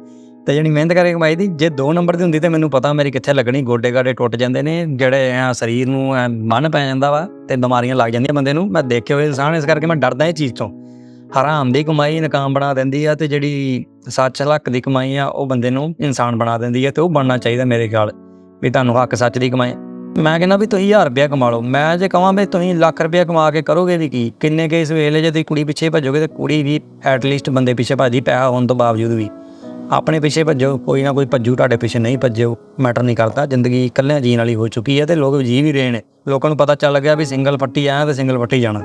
ਤੇ ਜਿਹੜੀ ਮਿਹਨਤ ਕਰਕੇ ਕਮਾਈ ਦੀ, ਜੇ 2 ਨੰਬਰ ਦੀ ਹੁੰਦੀ ਤੇ ਮੈਨੂੰ ਪਤਾ ਮੇਰੀ ਕਿੱਥੇ ਲੱਗਣੀ, ਗੋਡੇ ਗਾਡੇ ਟੁੱਟ ਜਾਂਦੇ ਨੇ, ਜਿਹੜੇ ਆ ਸਰੀਰ ਨੂੰ ਐਂ ਮਨ ਪੈ ਜਾਂਦਾ ਵਾ, ਤੇ ਬਿਮਾਰੀਆਂ ਲੱਗ ਜਾਂਦੀਆਂ ਬੰਦੇ ਨੂੰ। ਮੈਂ ਦੇਖੇ ਹੋਏ ਇਨਸਾਨ ਇਸ ਕਰਕੇ ਮੈਂ ਡਰਦਾ ਇਹ ਚੀਜ਼ ਤੋਂ। ਹਰਾਮ ਦੀ ਕਮਾਈ ਨਕਾਮ ਬਣਾ ਦਿੰਦੀ ਆ ਤੇ ਜਿਹੜੀ ਸੱਚ ਹਲਕ ਦੀ ਕਮਾਈ ਆ, ਉਹ ਬੰਦੇ ਨੂੰ ਇਨਸਾਨ ਬਣਾ ਦਿੰਦੀ ਆ ਤੇ ਉਹ ਬਣਨਾ ਚਾਹੀਦਾ ਮੇਰੇ ਖਿਆਲ ਵੀ ਤੁਹਾਨੂੰ ਹੱਕ ਸੱਚ ਦੀ ਕਮਾਈ। ਮੈਂ ਕਹਿੰਦਾ ਵੀ ਤੁਸੀਂ 1000 ਰੁਪਇਆ ਕਮਾ ਲਓ। ਮੈਂ ਜੇ ਕਹਾਂ ਵੀ ਤੁਸੀਂ ਲੱਖ ਰੁਪਇਆ ਕਮਾ ਕੇ ਕਰੋਗੇ ਵੀ ਕੀ? ਕਿੰਨੇ ਕੇ ਇਸ ਵੇਲੇ ਜੇ ਤੁਸੀਂ ਕੁੜੀ ਪਿੱਛੇ ਭੱਜੋਗੇ ਤੇ ਕੁੜੀ ਵੀ ਐਟ ਲੀਸਟ ਬੰਦੇ ਪਿੱਛੇ ਭੱਜਦੀ, ਪੈਸਾ ਹੋਣ ਤੋਂ ਬਾਵਜੂਦ ਵੀ। ਆਪਣੇ ਪਿੱਛੇ ਭੱਜੋ, ਕੋਈ ਨਾ ਕੋਈ ਭੱਜੂ, ਤੁਹਾਡੇ ਪਿੱਛੇ ਨਹੀਂ ਭੱਜਿਓ ਮੈਟਰ ਨਹੀਂ ਕਰਦਾ। ਜ਼ਿੰਦਗੀ ਇਕੱਲਿਆਂ ਜੀਣ ਵਾਲੀ ਹੋ ਚੁੱਕੀ ਹੈ ਤੇ ਲੋਕ ਜੀ ਵੀ ਰਹੇ ਨੇ। ਲੋਕਾਂ ਨੂੰ ਪਤਾ ਚੱਲ ਗਿਆ ਵੀ ਸਿੰਗਲ ਫੱਟੀ ਆਇਆ ਤੇ ਸਿੰਗਲ ਫੱਟੀ ਜਾਣਾ।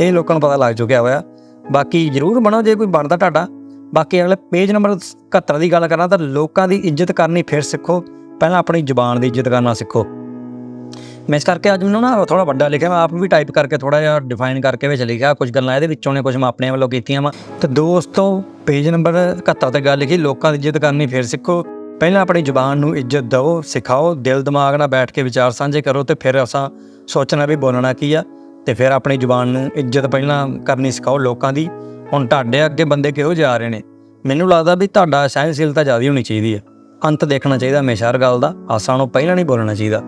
ਇਹ ਲੋਕਾਂ ਨੂੰ ਪਤਾ ਲੱਗ ਚੁੱਕਿਆ ਹੋਇਆ। ਬਾਕੀ ਜਰੂਰ ਬਣੋ ਜੇ ਕੋਈ ਬਣਦਾ ਤੁਹਾਡਾ। ਬਾਕੀ ਅਗਲੇ ਪੇਜ ਨੰਬਰ 71 ਦੀ ਗੱਲ ਕਰਾਂ ਤਾਂ ਲੋਕਾਂ ਦੀ ਇੱਜ਼ਤ ਕਰਨੀ ਫਿਰ ਸਿੱਖੋ। ਪਹਿਲਾਂ ਆਪਣੀ ਜ਼ੁਬਾਨ ਦੀ ਇੱਜ਼ਤ ਕਰਨਾ ਸਿੱਖੋ। ਮੈਂ ਇਸ ਕਰਕੇ ਅੱਜ ਮੈਨੂੰ ਨਾ ਥੋੜਾ ਵੱਡਾ ਲਿਖਿਆ, ਮੈਂ ਆਪ ਵੀ ਟਾਈਪ ਕਰਕੇ ਥੋੜਾ ਜਿਹਾ ਡਿਫਾਈਨ ਕਰਕੇ ਵਿੱਚ ਲਿਖਿਆ, ਕੁਝ ਗੱਲਾਂ ਇਹਦੇ ਵਿੱਚੋਂ ਨੇ, ਕੁਝ ਮੈਂ ਆਪਣੇ ਵੱਲੋਂ ਕੀਤੀਆਂ ਵਾ। ਤੇ ਦੋਸਤੋ ਪੇਜ ਨੰਬਰ 71 ਤੇ ਗੱਲ ਲਿਖੀ, ਲੋਕਾਂ ਦੀ ਇੱਜ਼ਤ ਕਰਨੀ ਫਿਰ ਸਿੱਖੋ। ਪਹਿਲਾਂ ਆਪਣੀ ਜ਼ੁਬਾਨ ਨੂੰ ਇੱਜ਼ਤ ਦਿਓ, ਸਿਖਾਓ, ਦਿਲ ਦਿਮਾਗ ਨਾਲ ਬੈਠ ਕੇ ਵਿਚਾਰ ਸਾਂਝੇ ਕਰੋ ਤੇ ਫਿਰ ਅਸਾਂ ਸੋਚਣਾ ਵੀ ਬੋਲਣਾ ਕੀ ਆ। ਤੇ ਫਿਰ ਆਪਣੀ ਜ਼ੁਬਾਨ ਨੂੰ ਇੱਜ਼ਤ ਪਹਿਲਾਂ ਕਰਨੀ ਸਿਖਾਓ ਲੋਕਾਂ ਦੀ। ਹੁਣ ਤੁਹਾਡੇ ਅੱਗੇ ਬੰਦੇ ਕਿਹੋ ਜਿਹੇ ਆ ਰਹੇ ਨੇ? ਮੈਨੂੰ ਲੱਗਦਾ ਵੀ ਤੁਹਾਡਾ ਸਹਿਨਸ਼ੀਲਤਾ ਜ਼ਿਆਦਾ ਹੋਣੀ ਚਾਹੀਦੀ ਹੈ ਅੰਤ ਦੇਖਣਾ ਚਾਹੀਦਾ ਹਮੇਸ਼ਾ ਹਰ ਗੱਲ ਦਾ ਆਸਾਂ ਨੂੰ ਪਹਿਲਾਂ ਨਹੀਂ ਬੋਲਣਾ ਚਾਹੀਦਾ।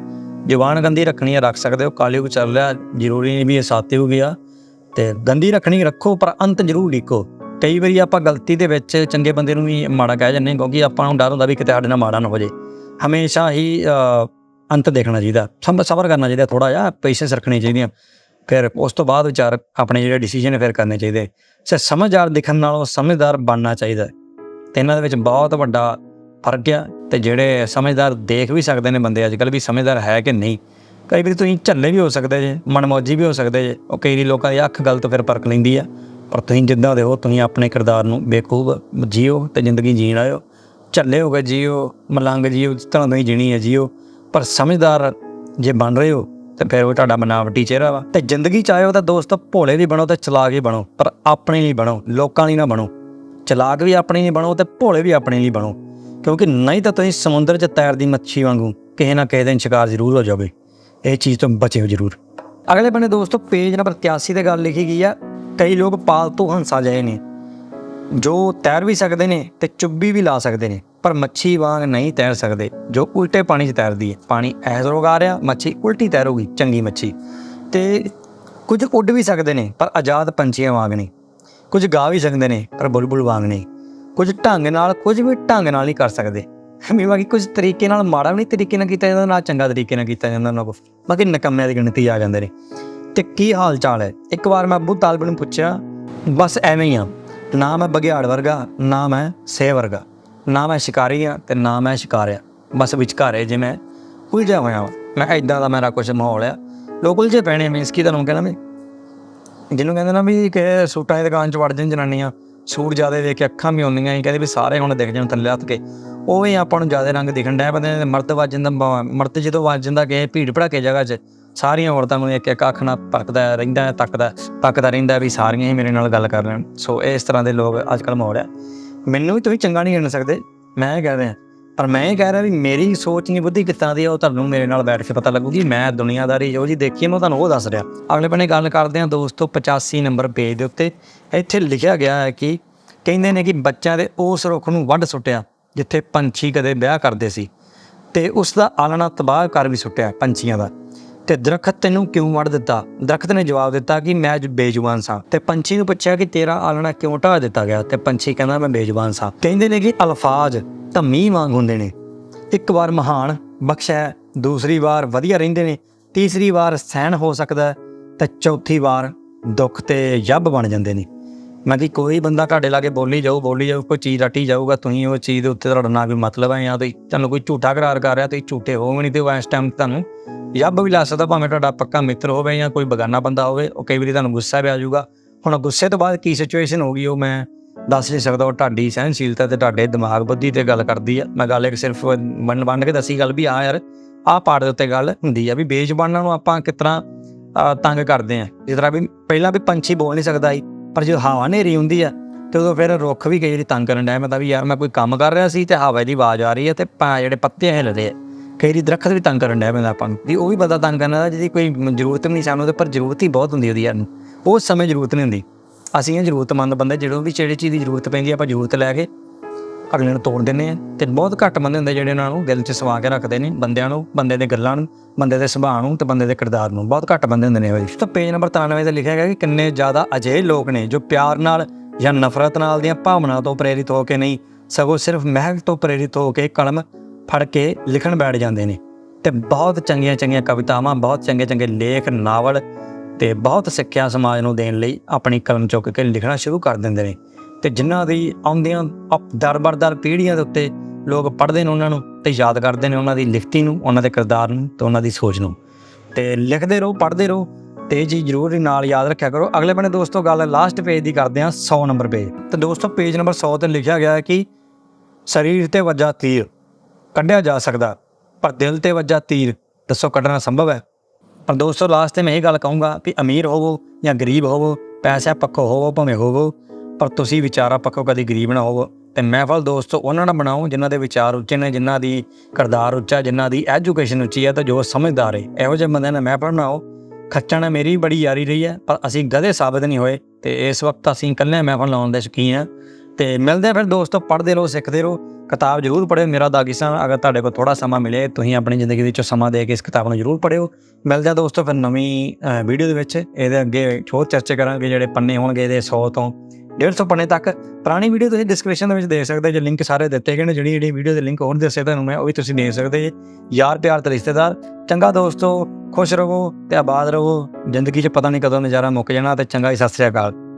ਜ਼ੁਬਾਨ ਗੰਦੀ ਰੱਖਣੀ ਹੈ ਰੱਖ ਸਕਦੇ ਹੋ ਕਾਲਯੁਗ ਚੱਲ ਰਿਹਾ, ਜ਼ਰੂਰੀ ਨਹੀਂ ਵੀ ਇਹ ਸਾਤਿਯੁਗ ਗਿਆ ਤੇ ਗੰਦੀ ਰੱਖਣੀ ਰੱਖੋ, ਪਰ ਅੰਤ ਜ਼ਰੂਰ ਲਿਖੋ ਕਈ ਵਾਰੀ ਆਪਾਂ ਗਲਤੀ ਦੇ ਵਿੱਚ ਚੰਗੇ ਬੰਦੇ ਨੂੰ ਵੀ ਮਾੜਾ ਕਹਿ ਜਾਂਦੇ ਹਾਂ, ਕਿਉਂਕਿ ਆਪਾਂ ਨੂੰ ਡਰ ਹੁੰਦਾ ਵੀ ਕਿਤੇ ਸਾਡੇ ਨਾਲ ਮਾੜਾ ਨਾ ਹੋ ਜੇ। ਹਮੇਸ਼ਾ ਹੀ ਅੰਤ ਦੇਖਣਾ ਚਾਹੀਦਾ। ਸਮ- ਸਬਰ ਕਰਨਾ ਚਾਹੀਦਾ ਥੋੜਾ ਜਿਹਾ ਪੇਸ਼ੈਂਸ ਰੱਖਣੀ ਚਾਹੀਦੀਆਂ ਫਿਰ ਉਸ ਤੋਂ ਬਾਅਦ ਵਿਚਾਰ ਆਪਣੇ ਜਿਹੜੇ ਡਿਸੀਜਨ ਫਿਰ ਕਰਨੇ ਚਾਹੀਦੇ। ਸੇ ਸਮਝਦਾਰ ਦਿਖਣ ਨਾਲੋਂ ਸਮਝਦਾਰ ਬਣਨਾ ਚਾਹੀਦਾ ਹੈ। ਤੇ ਇਹਨਾਂ ਦੇ ਵਿੱਚ ਬਹੁਤ ਵੱਡਾ ਫ਼ਰਕ ਆ ਤੇ ਜਿਹੜੇ ਸਮਝਦਾਰ ਦੇਖ ਵੀ ਸਕਦੇ ਨੇ ਬੰਦੇ ਅੱਜ ਕੱਲ ਵੀ ਸਮਝਦਾਰ ਹੈ ਕਿ ਨਹੀਂ। ਕਈ ਵਾਰੀ ਤੁਸੀਂ ਝੱਲੇ ਵੀ ਹੋ ਸਕਦੇ ਜੇ, ਮਨਮੌਜੀ ਵੀ ਹੋ ਸਕਦੇ ਜੇ, ਉਹ ਕਈ ਵਾਰੀ ਲੋਕਾਂ ਦੀ ਅੱਖ ਗਲਤ ਫਿਰ ਪਰਕ ਲੈਂਦੀ ਆ। ਪਰ ਤੁਸੀਂ ਜਿੱਦਾਂ ਦੇ ਹੋ, ਤੁਸੀਂ ਆਪਣੇ ਕਿਰਦਾਰ ਨੂੰ ਬੇਖੂਬ ਜੀਓ ਤੇ ਜ਼ਿੰਦਗੀ ਜੀਣ ਆਇਓ। ਝੱਲੇ ਹੋ ਕੇ ਜੀਓ, ਮਲੰਗ ਜੀਓ, ਜਿਸ ਤਰ੍ਹਾਂ ਤੁਸੀਂ ਜੀਣੀ ਹੈ ਜੀਓ। ਪਰ ਸਮਝਦਾਰ ਜੇ ਬਣ ਰਹੇ ਹੋ ਤੇ ਫਿਰ ਉਹ ਤੁਹਾਡਾ ਬਨਾਵਟੀ ਚਿਹਰਾ ਵਾ। ਤੇ ਜ਼ਿੰਦਗੀ ਚ ਆਇਓ ਤਾਂ ਦੋਸਤੋ, ਭੋਲੇ ਵੀ ਬਣੋ ਤੇ ਚਲਾਕ ਵੀ ਬਣੋ, ਪਰ ਆਪਣੇ ਲਈ ਬਣੋ, ਲੋਕਾਂ ਲਈ ਨਾ ਬਣੋ। ਚਲਾਕ ਵੀ ਆਪਣੇ ਲਈ ਬਣੋ ਤੇ ਭੋਲੇ ਵੀ ਆਪਣੇ ਲਈ ਬਣੋ। ਕਿਉਂਕਿ ਨਹੀਂ ਤਾਂ ਤੁਸੀਂ ਸਮੁੰਦਰ 'ਚ ਤੈਰਦੀ ਮੱਛੀ ਵਾਂਗੂ ਕਿਸੇ ਨਾ ਕਿਸੇ ਦਿਨ ਸ਼ਿਕਾਰ ਜ਼ਰੂਰ ਹੋ ਜਾਵੇ ਇਹ ਚੀਜ਼ ਤੋਂ ਬਚਿਓ ਜ਼ਰੂਰ। ਅਗਲੇ ਬੰਨੇ ਦੋਸਤੋ ਪੇਜ ਨੰਬਰ 83 ਤੇ ਗੱਲ ਲਿਖੀ ਗਈ ਆ। ਕਈ ਲੋਕ ਪਾਲਤੂ ਹੰਸਾ ਜਾਏ ਨੇ। ਜੋ ਤੈਰ ਵੀ ਸਕਦੇ ਨੇ ਤੇ ਚੁੱਭੀ ਵੀ ਲਾ ਸਕਦੇ ਨੇ, ਪਰ ਮੱਛੀ ਵਾਂਗ ਨਹੀਂ ਤੈਰ ਸਕਦੇ, ਜੋ ਉਲਟੇ ਪਾਣੀ 'ਚ ਤੈਰਦੀ ਹੈ। ਪਾਣੀ ਐਸ ਆ ਰਿਹਾ, ਮੱਛੀ ਉਲਟੀ ਤੈਰੂਗੀ, ਚੰਗੀ ਮੱਛੀ। ਤੇ ਕੁਝ ਉੱਡ ਵੀ ਸਕਦੇ ਨੇ, ਪਰ ਆਜ਼ਾਦ ਪੰਛੀਆਂ ਵਾਂਗ ਨਹੀਂ। ਕੁਝ ਗਾ ਵੀ ਸਕਦੇ ਨੇ, ਪਰ ਬੁਲਬੁਲ ਵਾਂਗ ਨਹੀਂ। ਕੁਝ ਢੰਗ ਨਾਲ, ਕੁਝ ਵੀ ਢੰਗ ਨਾਲ ਨਹੀਂ ਕਰ ਸਕਦੇ। ਵੀ ਬਾਕੀ ਕੁਝ ਤਰੀਕੇ ਨਾਲ ਮਾੜਾ ਵੀ ਨਹੀਂ ਤਰੀਕੇ ਨਾਲ ਕੀਤਾ ਜਾਂਦਾ, ਨਾ ਚੰਗਾ ਤਰੀਕੇ ਨਾਲ ਕੀਤਾ ਜਾਂਦਾ ਉਹਨਾਂ ਕੋਲ। ਬਾਕੀ ਨਕਮਿਆਂ ਦੀ ਗਿਣਤੀ ਆ ਜਾਂਦੇ ਨੇ। ਤੇ ਕੀ ਹਾਲ ਚਾਲ ਹੈ? ਇੱਕ ਵਾਰ ਮੈਂ ਅਬੂ ਤਾਲਬ ਨੂੰ ਪੁੱਛਿਆ, ਬਸ ਐਵੇਂ ਹੀ ਆ। ਨਾ ਮੈਂ ਬਗਿਆੜ ਵਰਗਾ, ਨਾ ਮੈਂ ਸੇ ਵਰਗਾ। ਨਾ ਮੈਂ ਸ਼ਿਕਾਰੀ ਆ ਤੇ ਨਾ ਮੈਂ ਸ਼ਿਕਾਰਿਆ। ਬਸ ਵਿਚਕਾਰੇ ਜੇ ਮੈਂ ਉਲਝਿਆ ਹੋਇਆ ਵਾਂ। ਮੈਂ ਕਿਹਾ ਦਾ ਮੇਰਾ ਕੁਝ ਮਾਹੌਲ ਆ। ਲੋਕ ਉਲਝੇ ਪੈਣੇ ਮੀਨਸ ਕੀ ਤੁਹਾਨੂੰ ਕਹਿੰਦਾ ਮੈਂ? ਜਿਹਨੂੰ ਕਹਿੰਦੇ ਨਾ ਵੀ ਕਿ ਸੂਟਾਂ ਦੀ ਦੁਕਾਨ 'ਚ ਵੜ ਜਾਣ ਜਨਾਨੀਆਂ, ਸੂਟ ਜ਼ਿਆਦਾ ਦੇਖ ਕੇ ਅੱਖਾਂ ਵੀ ਆਉਂਦੀਆਂ ਹੀ ਕਹਿੰਦੇ ਵੀ ਸਾਰੇ ਹੁਣ ਦਿਖ ਜਾਣ ਥੱਲੇ ਹੱਥ ਕੇ। ਉਵੇਂ ਆਪਾਂ ਨੂੰ ਜ਼ਿਆਦਾ ਰੰਗ ਦਿਖਣ ਡਿਆ ਬੰਦੇ ਮਰਦ ਵੱਜ ਜਾਂਦਾ ਮਰਦ ਜਦੋਂ ਵੱਜ ਜਾਂਦਾ ਕਿ ਭੀੜ ਭੜਾਕੇ ਜਗ੍ਹਾ 'ਚ ਸਾਰੀਆਂ ਔਰਤਾਂ ਨੂੰ ਇੱਕ ਇੱਕ ਅੱਖ ਨਾਲ ਪਰਖਦਾ ਰਹਿੰਦਾ ਤੱਕਦਾ ਤੱਕਦਾ ਰਹਿੰਦਾ ਵੀ ਸਾਰੀਆਂ ਹੀ ਮੇਰੇ ਨਾਲ ਗੱਲ ਕਰ ਲੈਣ। ਸੋ ਇਸ ਤਰ੍ਹਾਂ ਦੇ ਲੋਕ ਅੱਜ ਕੱਲ੍ਹ ਮਾਹੌਲ ਆ ਮੈਨੂੰ ਵੀ ਤੁਸੀਂ ਚੰਗਾ ਨਹੀਂ ਗਿਣ ਸਕਦੇ, ਮੈਂ ਇਹ ਕਹਿ ਰਿਹਾ। ਪਰ ਮੈਂ ਇਹ ਕਹਿ ਰਿਹਾ ਵੀ ਮੇਰੀ ਸੋਚ ਨਹੀਂ ਬੁੱਧੀ ਕਿੱਦਾਂ ਦੀ ਆ, ਉਹ ਤੁਹਾਨੂੰ ਮੇਰੇ ਨਾਲ ਬੈਠ ਕੇ ਪਤਾ ਲੱਗੂਗੀ। ਮੈਂ ਦੁਨੀਆਦਾਰੀ ਜੋ ਜੀ ਦੇਖੀ ਮੈਂ ਤੁਹਾਨੂੰ ਉਹ ਦੱਸ ਰਿਹਾ। ਅਗਲੇ ਬੰਨੇ ਗੱਲ ਕਰਦੇ ਹਾਂ ਦੋਸਤੋ 85 ਨੰਬਰ ਪੇਜ ਦੇ ਉੱਤੇ। ਇੱਥੇ ਲਿਖਿਆ ਗਿਆ ਹੈ ਕਿ ਕਹਿੰਦੇ ਨੇ ਕਿ ਬੱਚਿਆਂ ਦੇ ਉਸ ਰੁੱਖ ਨੂੰ ਵੱਢ ਸੁੱਟਿਆ, ਜਿੱਥੇ ਪੰਛੀ ਕਦੇ ਵਿਆਹ ਕਰਦੇ ਸੀ। ਤੇ ਉਸ ਦਾ ਆਲਣਾ ਤਬਾਹ ਕਰ ਵੀ ਸੁੱਟਿਆ ਪੰਛੀਆਂ ਦਾ। ਤੇ ਦਰਖਤ ਤੈਨੂੰ ਕਿਉਂ ਵੜ ਦਿੱਤਾ? ਦਰਖਤ ਨੇ ਜਵਾਬ ਦਿੱਤਾ ਕਿ ਮੈਂ ਬੇਜ਼ੁਬਾਨ ਸਾਂ ਤੇ ਪੰਛੀ ਨੂੰ ਪੁੱਛਿਆ ਕਿ ਤੇਰਾ ਆਲਣਾ ਕਿਉਂ ਢਾ ਦਿੱਤਾ ਗਿਆ? ਤੇ ਪੰਛੀ ਕਹਿੰਦਾ ਮੈਂ ਬੇਜ਼ੁਬਾਨ ਸਾਂ। ਕਹਿੰਦੇ ਨੇ ਕਿ ਅਲਫਾਜ਼ ਤਾਂ ਮੀਂਹ ਵਾਂਗ ਹੁੰਦੇ ਨੇ। ਇੱਕ ਵਾਰ ਮਹਾਨ ਬਖਸ਼ਿਆ ਦੂਸਰੀ ਵਾਰ ਵਧੀਆ ਰਹਿੰਦੇ ਨੇ ਤੀਸਰੀ ਵਾਰ ਸਹਿਣ ਹੋ ਸਕਦਾ ਹੈ, ਤੇ ਚੌਥੀ ਵਾਰ ਦੁੱਖ ਤੇ ਜੱਬ ਬਣ ਜਾਂਦੇ ਨੇ। ਮੈਂ ਕਿ ਕੋਈ ਬੰਦਾ ਤੁਹਾਡੇ ਲਾਗੇ ਬੋਲੀ ਜਾਊ ਬੋਲੀ ਜਾਊ ਕੋਈ ਚੀਜ਼ ਰੱਟੀ ਜਾਊਗਾ ਤੁਸੀਂ ਉਹ ਚੀਜ਼ ਦੇ ਉੱਤੇ ਤੁਹਾਡਾ ਨਾ ਕੋਈ ਮਤਲਬ ਹੈ ਜਾਂ ਤੁਸੀਂ ਤੁਹਾਨੂੰ ਕੋਈ ਝੂਠਾ ਕਰਾਰ ਕਰ ਰਿਹਾ ਤੁਸੀਂ ਝੂਠੇ ਹੋਵੋਗੇ ਨਹੀਂ ਤੇ ਉਹ ਇਸ ਟਾਈਮ ਤੁਹਾਨੂੰ ਯੱਬ ਵੀ ਲਾ ਸਕਦਾ ਭਾਵੇਂ ਤੁਹਾਡਾ ਪੱਕਾ ਮਿੱਤਰ ਹੋਵੇ ਜਾਂ ਕੋਈ ਬਗਾਨਾ ਬੰਦਾ ਹੋਵੇ, ਉਹ ਕਈ ਵਾਰੀ ਤੁਹਾਨੂੰ ਗੁੱਸਾ ਵੀ ਆ ਜਾਊਗਾ। ਹੁਣ ਗੁੱਸੇ ਤੋਂ ਬਾਅਦ ਕੀ ਸਿਚੁਏਸ਼ਨ ਹੋਗੀ ਉਹ ਮੈਂ ਦੱਸ ਨਹੀਂ ਸਕਦਾ, ਉਹ ਤੁਹਾਡੀ ਸਹਿਨਸ਼ੀਲਤਾ ਤੇ ਤੁਹਾਡੇ ਦਿਮਾਗ ਬੁੱਧੀ ਤੇ ਗੱਲ ਕਰਦੀ ਆ। ਮੈਂ ਗੱਲ ਇੱਕ ਸਿਰਫ ਵੰਡ ਵੰਡ ਕੇ ਦੱਸੀ ਗੱਲ ਵੀ ਆ ਯਾਰ, ਆਹ ਪਾਰਟ ਦੇ ਉੱਤੇ ਗੱਲ ਹੁੰਦੀ ਆ ਵੀ ਬੇਜ਼ਬਾਨਾਂ ਨੂੰ ਆਪਾਂ ਕਿਸ ਤਰ੍ਹਾਂ ਤੰਗ ਕਰਦੇ ਆ। ਜਿਸ ਤਰ੍ਹਾਂ ਵੀ ਪਹਿਲਾਂ ਵੀ ਪੰਛੀ ਬੋਲ ਨਹੀਂ ਸਕਦਾ ਸੀ, ਪਰ ਜਦੋਂ ਹਵਾ ਹਨੇਰੀ ਹੁੰਦੀ ਆ, ਤੇ ਉਦੋਂ ਫਿਰ ਰੁੱਖ ਵੀ ਕਈ ਵਾਰੀ ਤੰਗ ਕਰਨ ਡਿਆ। ਮੈਂ ਤਾਂ ਵੀ ਯਾਰ, ਮੈਂ ਕੋਈ ਕੰਮ ਕਰ ਰਿਹਾ ਸੀ ਤੇ ਹਵਾ ਦੀ ਆਵਾਜ਼ ਆ ਰਹੀ ਹੈ ਤੇ ਪਾ ਜਿਹੜੇ ਪੱਤੇ ਹਿੱਲਦੇ ਆ। ਕਈ ਵਾਰੀ ਦਰਖਤ ਵੀ ਤੰਗ ਕਰਨ ਡਿਆ ਪੈਂਦਾ ਆਪਾਂ ਨੂੰ। ਵੀ ਉਹ ਵੀ ਬੰਦਾ ਤੰਗ ਕਰਨਾ ਜਿਹਦੀ ਕੋਈ ਜ਼ਰੂਰਤ ਵੀ ਨਹੀਂ ਸਾਨੂੰ ਤੇ ਪਰ ਜ਼ਰੂਰਤ ਹੀ ਬਹੁਤ ਹੁੰਦੀ ਉਹਦੀ ਯਾਰ। ਨੂੰ ਉਸ ਸਮੇਂ ਜ਼ਰੂਰਤ ਨਹੀਂ ਹੁੰਦੀ। ਅਸੀਂ ਇਹ ਜ਼ਰੂਰਤਮੰਦ ਬੰਦੇ, ਜਦੋਂ ਵੀ ਜਿਹੜੀ ਚੀਜ਼ ਦੀ ਜ਼ਰੂਰਤ ਪੈਂਦੀ ਆ, ਆਪਾਂ ਜ਼ਰੂਰਤ ਲੈ ਕੇ ਅਗਲੇ ਨੂੰ ਤੋੜ ਦਿੰਦੇ ਆ। ਤੇ ਬਹੁਤ ਘੱਟ ਬੰਦੇ ਹੁੰਦੇ ਜਿਹੜੇ ਉਹਨਾਂ ਨੂੰ ਦਿਲ 'ਚ ਸਵਾ ਕੇ ਰੱਖਦੇ ਨੇ, ਬੰਦਿਆਂ ਨੂੰ, ਬੰਦੇ ਦੇ ਗੱਲਾਂ ਨੂੰ, ਬੰਦੇ ਦੇ ਸੁਭਾਅ ਨੂੰ ਤੇ ਬੰਦੇ ਦੇ ਕਿਰਦਾਰ ਨੂੰ। ਬਹੁਤ ਘੱਟ ਬੰਦੇ ਹੁੰਦੇ ਨੇ ਇਹੋ ਤਾਂ ਪੇਜ ਨੰਬਰ 93 ਤੇ ਲਿਖਿਆ ਗਿਆ ਕਿ ਕਿੰਨੇ ਜ਼ਿਆਦਾ ਅਜਿਹੇ ਲੋਕ ਨੇ ਜੋ ਪਿਆਰ ਨਾਲ ਜਾਂ ਨਫ਼ਰਤ ਨਾਲ ਦੀਆਂ ਭਾਵਨਾਵਾਂ ਤੋਂ ਪ੍ਰੇਰਿਤ ਹੋ ਕੇ ਨਹੀਂ, ਸਗੋਂ ਸਿਰਫ ਮਹਿਕ ਤੋਂ ਪ੍ਰੇਰਿਤ ਹੋ ਕੇ ਕਲਮ ਫੜ ਕੇ ਲਿਖਣ ਬੈਠ ਜਾਂਦੇ ਨੇ ਤੇ ਬਹੁਤ ਚੰਗੀਆਂ ਚੰਗੀਆਂ ਕਵਿਤਾਵਾਂ, ਬਹੁਤ ਚੰਗੇ ਚੰਗੇ ਲੇਖ, ਨਾਵਲ ਤੇ ਬਹੁਤ ਸਿੱਖਿਆ ਸਮਾਜ ਨੂੰ ਦੇਣ ਲਈ ਆਪਣੀ ਕਲਮ ਚੁੱਕ ਕੇ ਲਿਖਣਾ ਸ਼ੁਰੂ ਕਰ ਦਿੰਦੇ ਨੇ ਤੇ ਜਿਨ੍ਹਾਂ ਦੀ ਆਉਂਦੀਆਂ ਅਪ- ਦਰ ਦਰ ਪੀੜ੍ਹੀਆਂ ਦੇ ਉੱਤੇ ਲੋਕ ਪੜ੍ਹਦੇ ਨੇ ਉਹਨਾਂ ਨੂੰ ਤੇ ਯਾਦ ਕਰਦੇ ਨੇ ਉਹਨਾਂ ਦੀ ਲਿਖਤੀ ਨੂੰ, ਉਹਨਾਂ ਦੇ ਕਿਰਦਾਰ ਨੂੰ ਤੇ ਉਹਨਾਂ ਦੀ ਸੋਚ ਨੂੰ ਤੇ ਲਿਖਦੇ ਰਹੋ, ਪੜ੍ਹਦੇ ਰਹੋ ਤੇ ਜੀ ਚੀਜ਼ ਜ਼ਰੂਰ ਨਾਲ ਯਾਦ ਰੱਖਿਆ ਕਰੋ। ਅਗਲੇ ਬੰਨੇ ਦੋਸਤੋ ਗੱਲ ਲਾਸਟ ਪੇਜ ਦੀ ਕਰਦੇ ਹਾਂ 100 ਨੰਬਰ ਪੇਜ ਤੇ ਦੋਸਤੋ ਪੇਜ ਨੰਬਰ 100 ਤੇ ਲਿਖਿਆ ਗਿਆ ਹੈ ਕਿ ਸਰੀਰ ਤੇ ਵੱਜਾ ਤੀਰ। ਕੱਢਿਆ ਜਾ ਸਕਦਾ। ਪਰ ਦਿਲ ਤੇ ਵੱਜਾ ਤੀਰ, ਦੱਸੋ ਕੱਢਣਾ ਸੰਭਵ ਹੈ? ਪਰ ਦੋਸਤੋ ਲਾਸਟ ਤੇ ਮੈਂ ਇਹ ਗੱਲ ਕਹੂੰਗਾ ਕਿ ਅਮੀਰ ਹੋਵੋ ਜਾਂ ਗਰੀਬ ਹੋਵੋ, ਪੈਸਾ ਪੱਖੋਂ ਹੋਵੋ ਭਾਵੇਂ ਹੋਵੋ, ਪਰ ਤੁਸੀਂ ਵਿਚਾਰਾ ਪੱਖੋਂ ਕਦੀ ਗਰੀਬ ਨਾ ਹੋਵੋ। ਤੇ ਮਹਿਫਲ ਦੋਸਤੋ ਉਹਨਾਂ ਨਾਲ ਬਣਾਓ ਜਿਨ੍ਹਾਂ ਦੇ ਵਿਚਾਰ ਉੱਚੇ ਨੇ, ਜਿਨ੍ਹਾਂ ਦੀ ਕਿਰਦਾਰ ਉੱਚਾ, ਜਿਨ੍ਹਾਂ ਦੀ ਐਜੂਕੇਸ਼ਨ ਉੱਚੀ ਹੈ ਤਾਂ ਜੋ ਸਮਝਦਾਰ ਹੈ। ਇਹੋ ਜਿਹੇ ਬੰਦਿਆਂ ਨਾਲ ਮਹਿਫਲ ਬਣਾਓ ਖੱਚਣ ਮੇਰੀ ਬੜੀ ਯਾਰੀ ਰਹੀ ਹੈ, ਪਰ ਅਸੀਂ ਗਧੇ ਸਾਬਤ ਨਹੀਂ ਹੋਏ ਤੇ ਇਸ ਵਕਤ ਅਸੀਂ ਇਕੱਲੇ ਮਹਿਫਲ ਲਾਉਣ ਦੇ ਸ਼ੌਕੀਨ ਹਾਂ। ਤੇ ਮਿਲਦੇ ਆ ਫਿਰ ਦੋਸਤੋ, ਪੜ੍ਹਦੇ ਰਹੋ, ਸਿੱਖਦੇ ਰਹੋ। ਕਿਤਾਬ ਜ਼ਰੂਰ ਪੜ੍ਹਿਓ। ਮੇਰਾ ਦਾਗਿਸਤਾਨ ਅਗਰ ਤੁਹਾਡੇ ਕੋਲ ਥੋੜਾ ਸਮਾਂ ਮਿਲੇ ਤੁਸੀਂ ਆਪਣੀ ਜ਼ਿੰਦਗੀ ਵਿੱਚੋਂ ਸਮਾਂ ਦੇ ਕੇ ਇਸ ਕਿਤਾਬ ਨੂੰ ਜ਼ਰੂਰ ਪੜ੍ਹਿਓ। ਮਿਲਦੇ ਆ ਦੋਸਤੋ ਫਿਰ ਨਵੀਂ ਵੀਡੀਓ ਦੇ ਵਿੱਚ। ਇਹਦੇ ਅੱਗੇ ਹੋਰ ਚਰਚਾ ਕਰਾਂਗੇ, ਜਿਹੜੇ ਪੰਨੇ ਹੋਣਗੇ ਇਹਦੇ 100 ਤੋਂ 150 ਪੰਨੇ ਤੱਕ। ਪੁਰਾਣੀ ਵੀਡੀਓ ਤੁਸੀਂ ਡਿਸਕ੍ਰਿਪਸ਼ਨ ਦੇ ਵਿੱਚ ਦੇਖ ਸਕਦੇ ਜੇ ਲਿੰਕ ਸਾਰੇ ਦਿੱਤੇ ਗਏ ਨੇ, ਜਿਹੜੀ ਜਿਹੜੀ ਵੀਡੀਓ ਦੇ ਲਿੰਕ ਹੋਰ ਦੱਸੇ ਤੁਹਾਨੂੰ ਮੈਂ, ਉਹ ਵੀ ਤੁਸੀਂ ਦੇਖ ਸਕਦੇ ਜੇ। ਯਾਰ ਪਿਆਰ ਤੇ ਰਿਸ਼ਤੇਦਾਰ। ਚੰਗਾ ਦੋਸਤੋ, ਖੁਸ਼ ਰਹੋ ਤੇ ਆਬਾਦ ਰਹੋ। ਜ਼ਿੰਦਗੀ 'ਚ ਪਤਾ ਨਹੀਂ ਕਦੋਂ ਨਜ਼ਾਰਾ ਮੁੱਕ ਜਾਣਾ ਤੇ ਚੰਗਾ ਹੀ ਸਤਿ ਸ੍ਰੀ ਅਕਾਲ।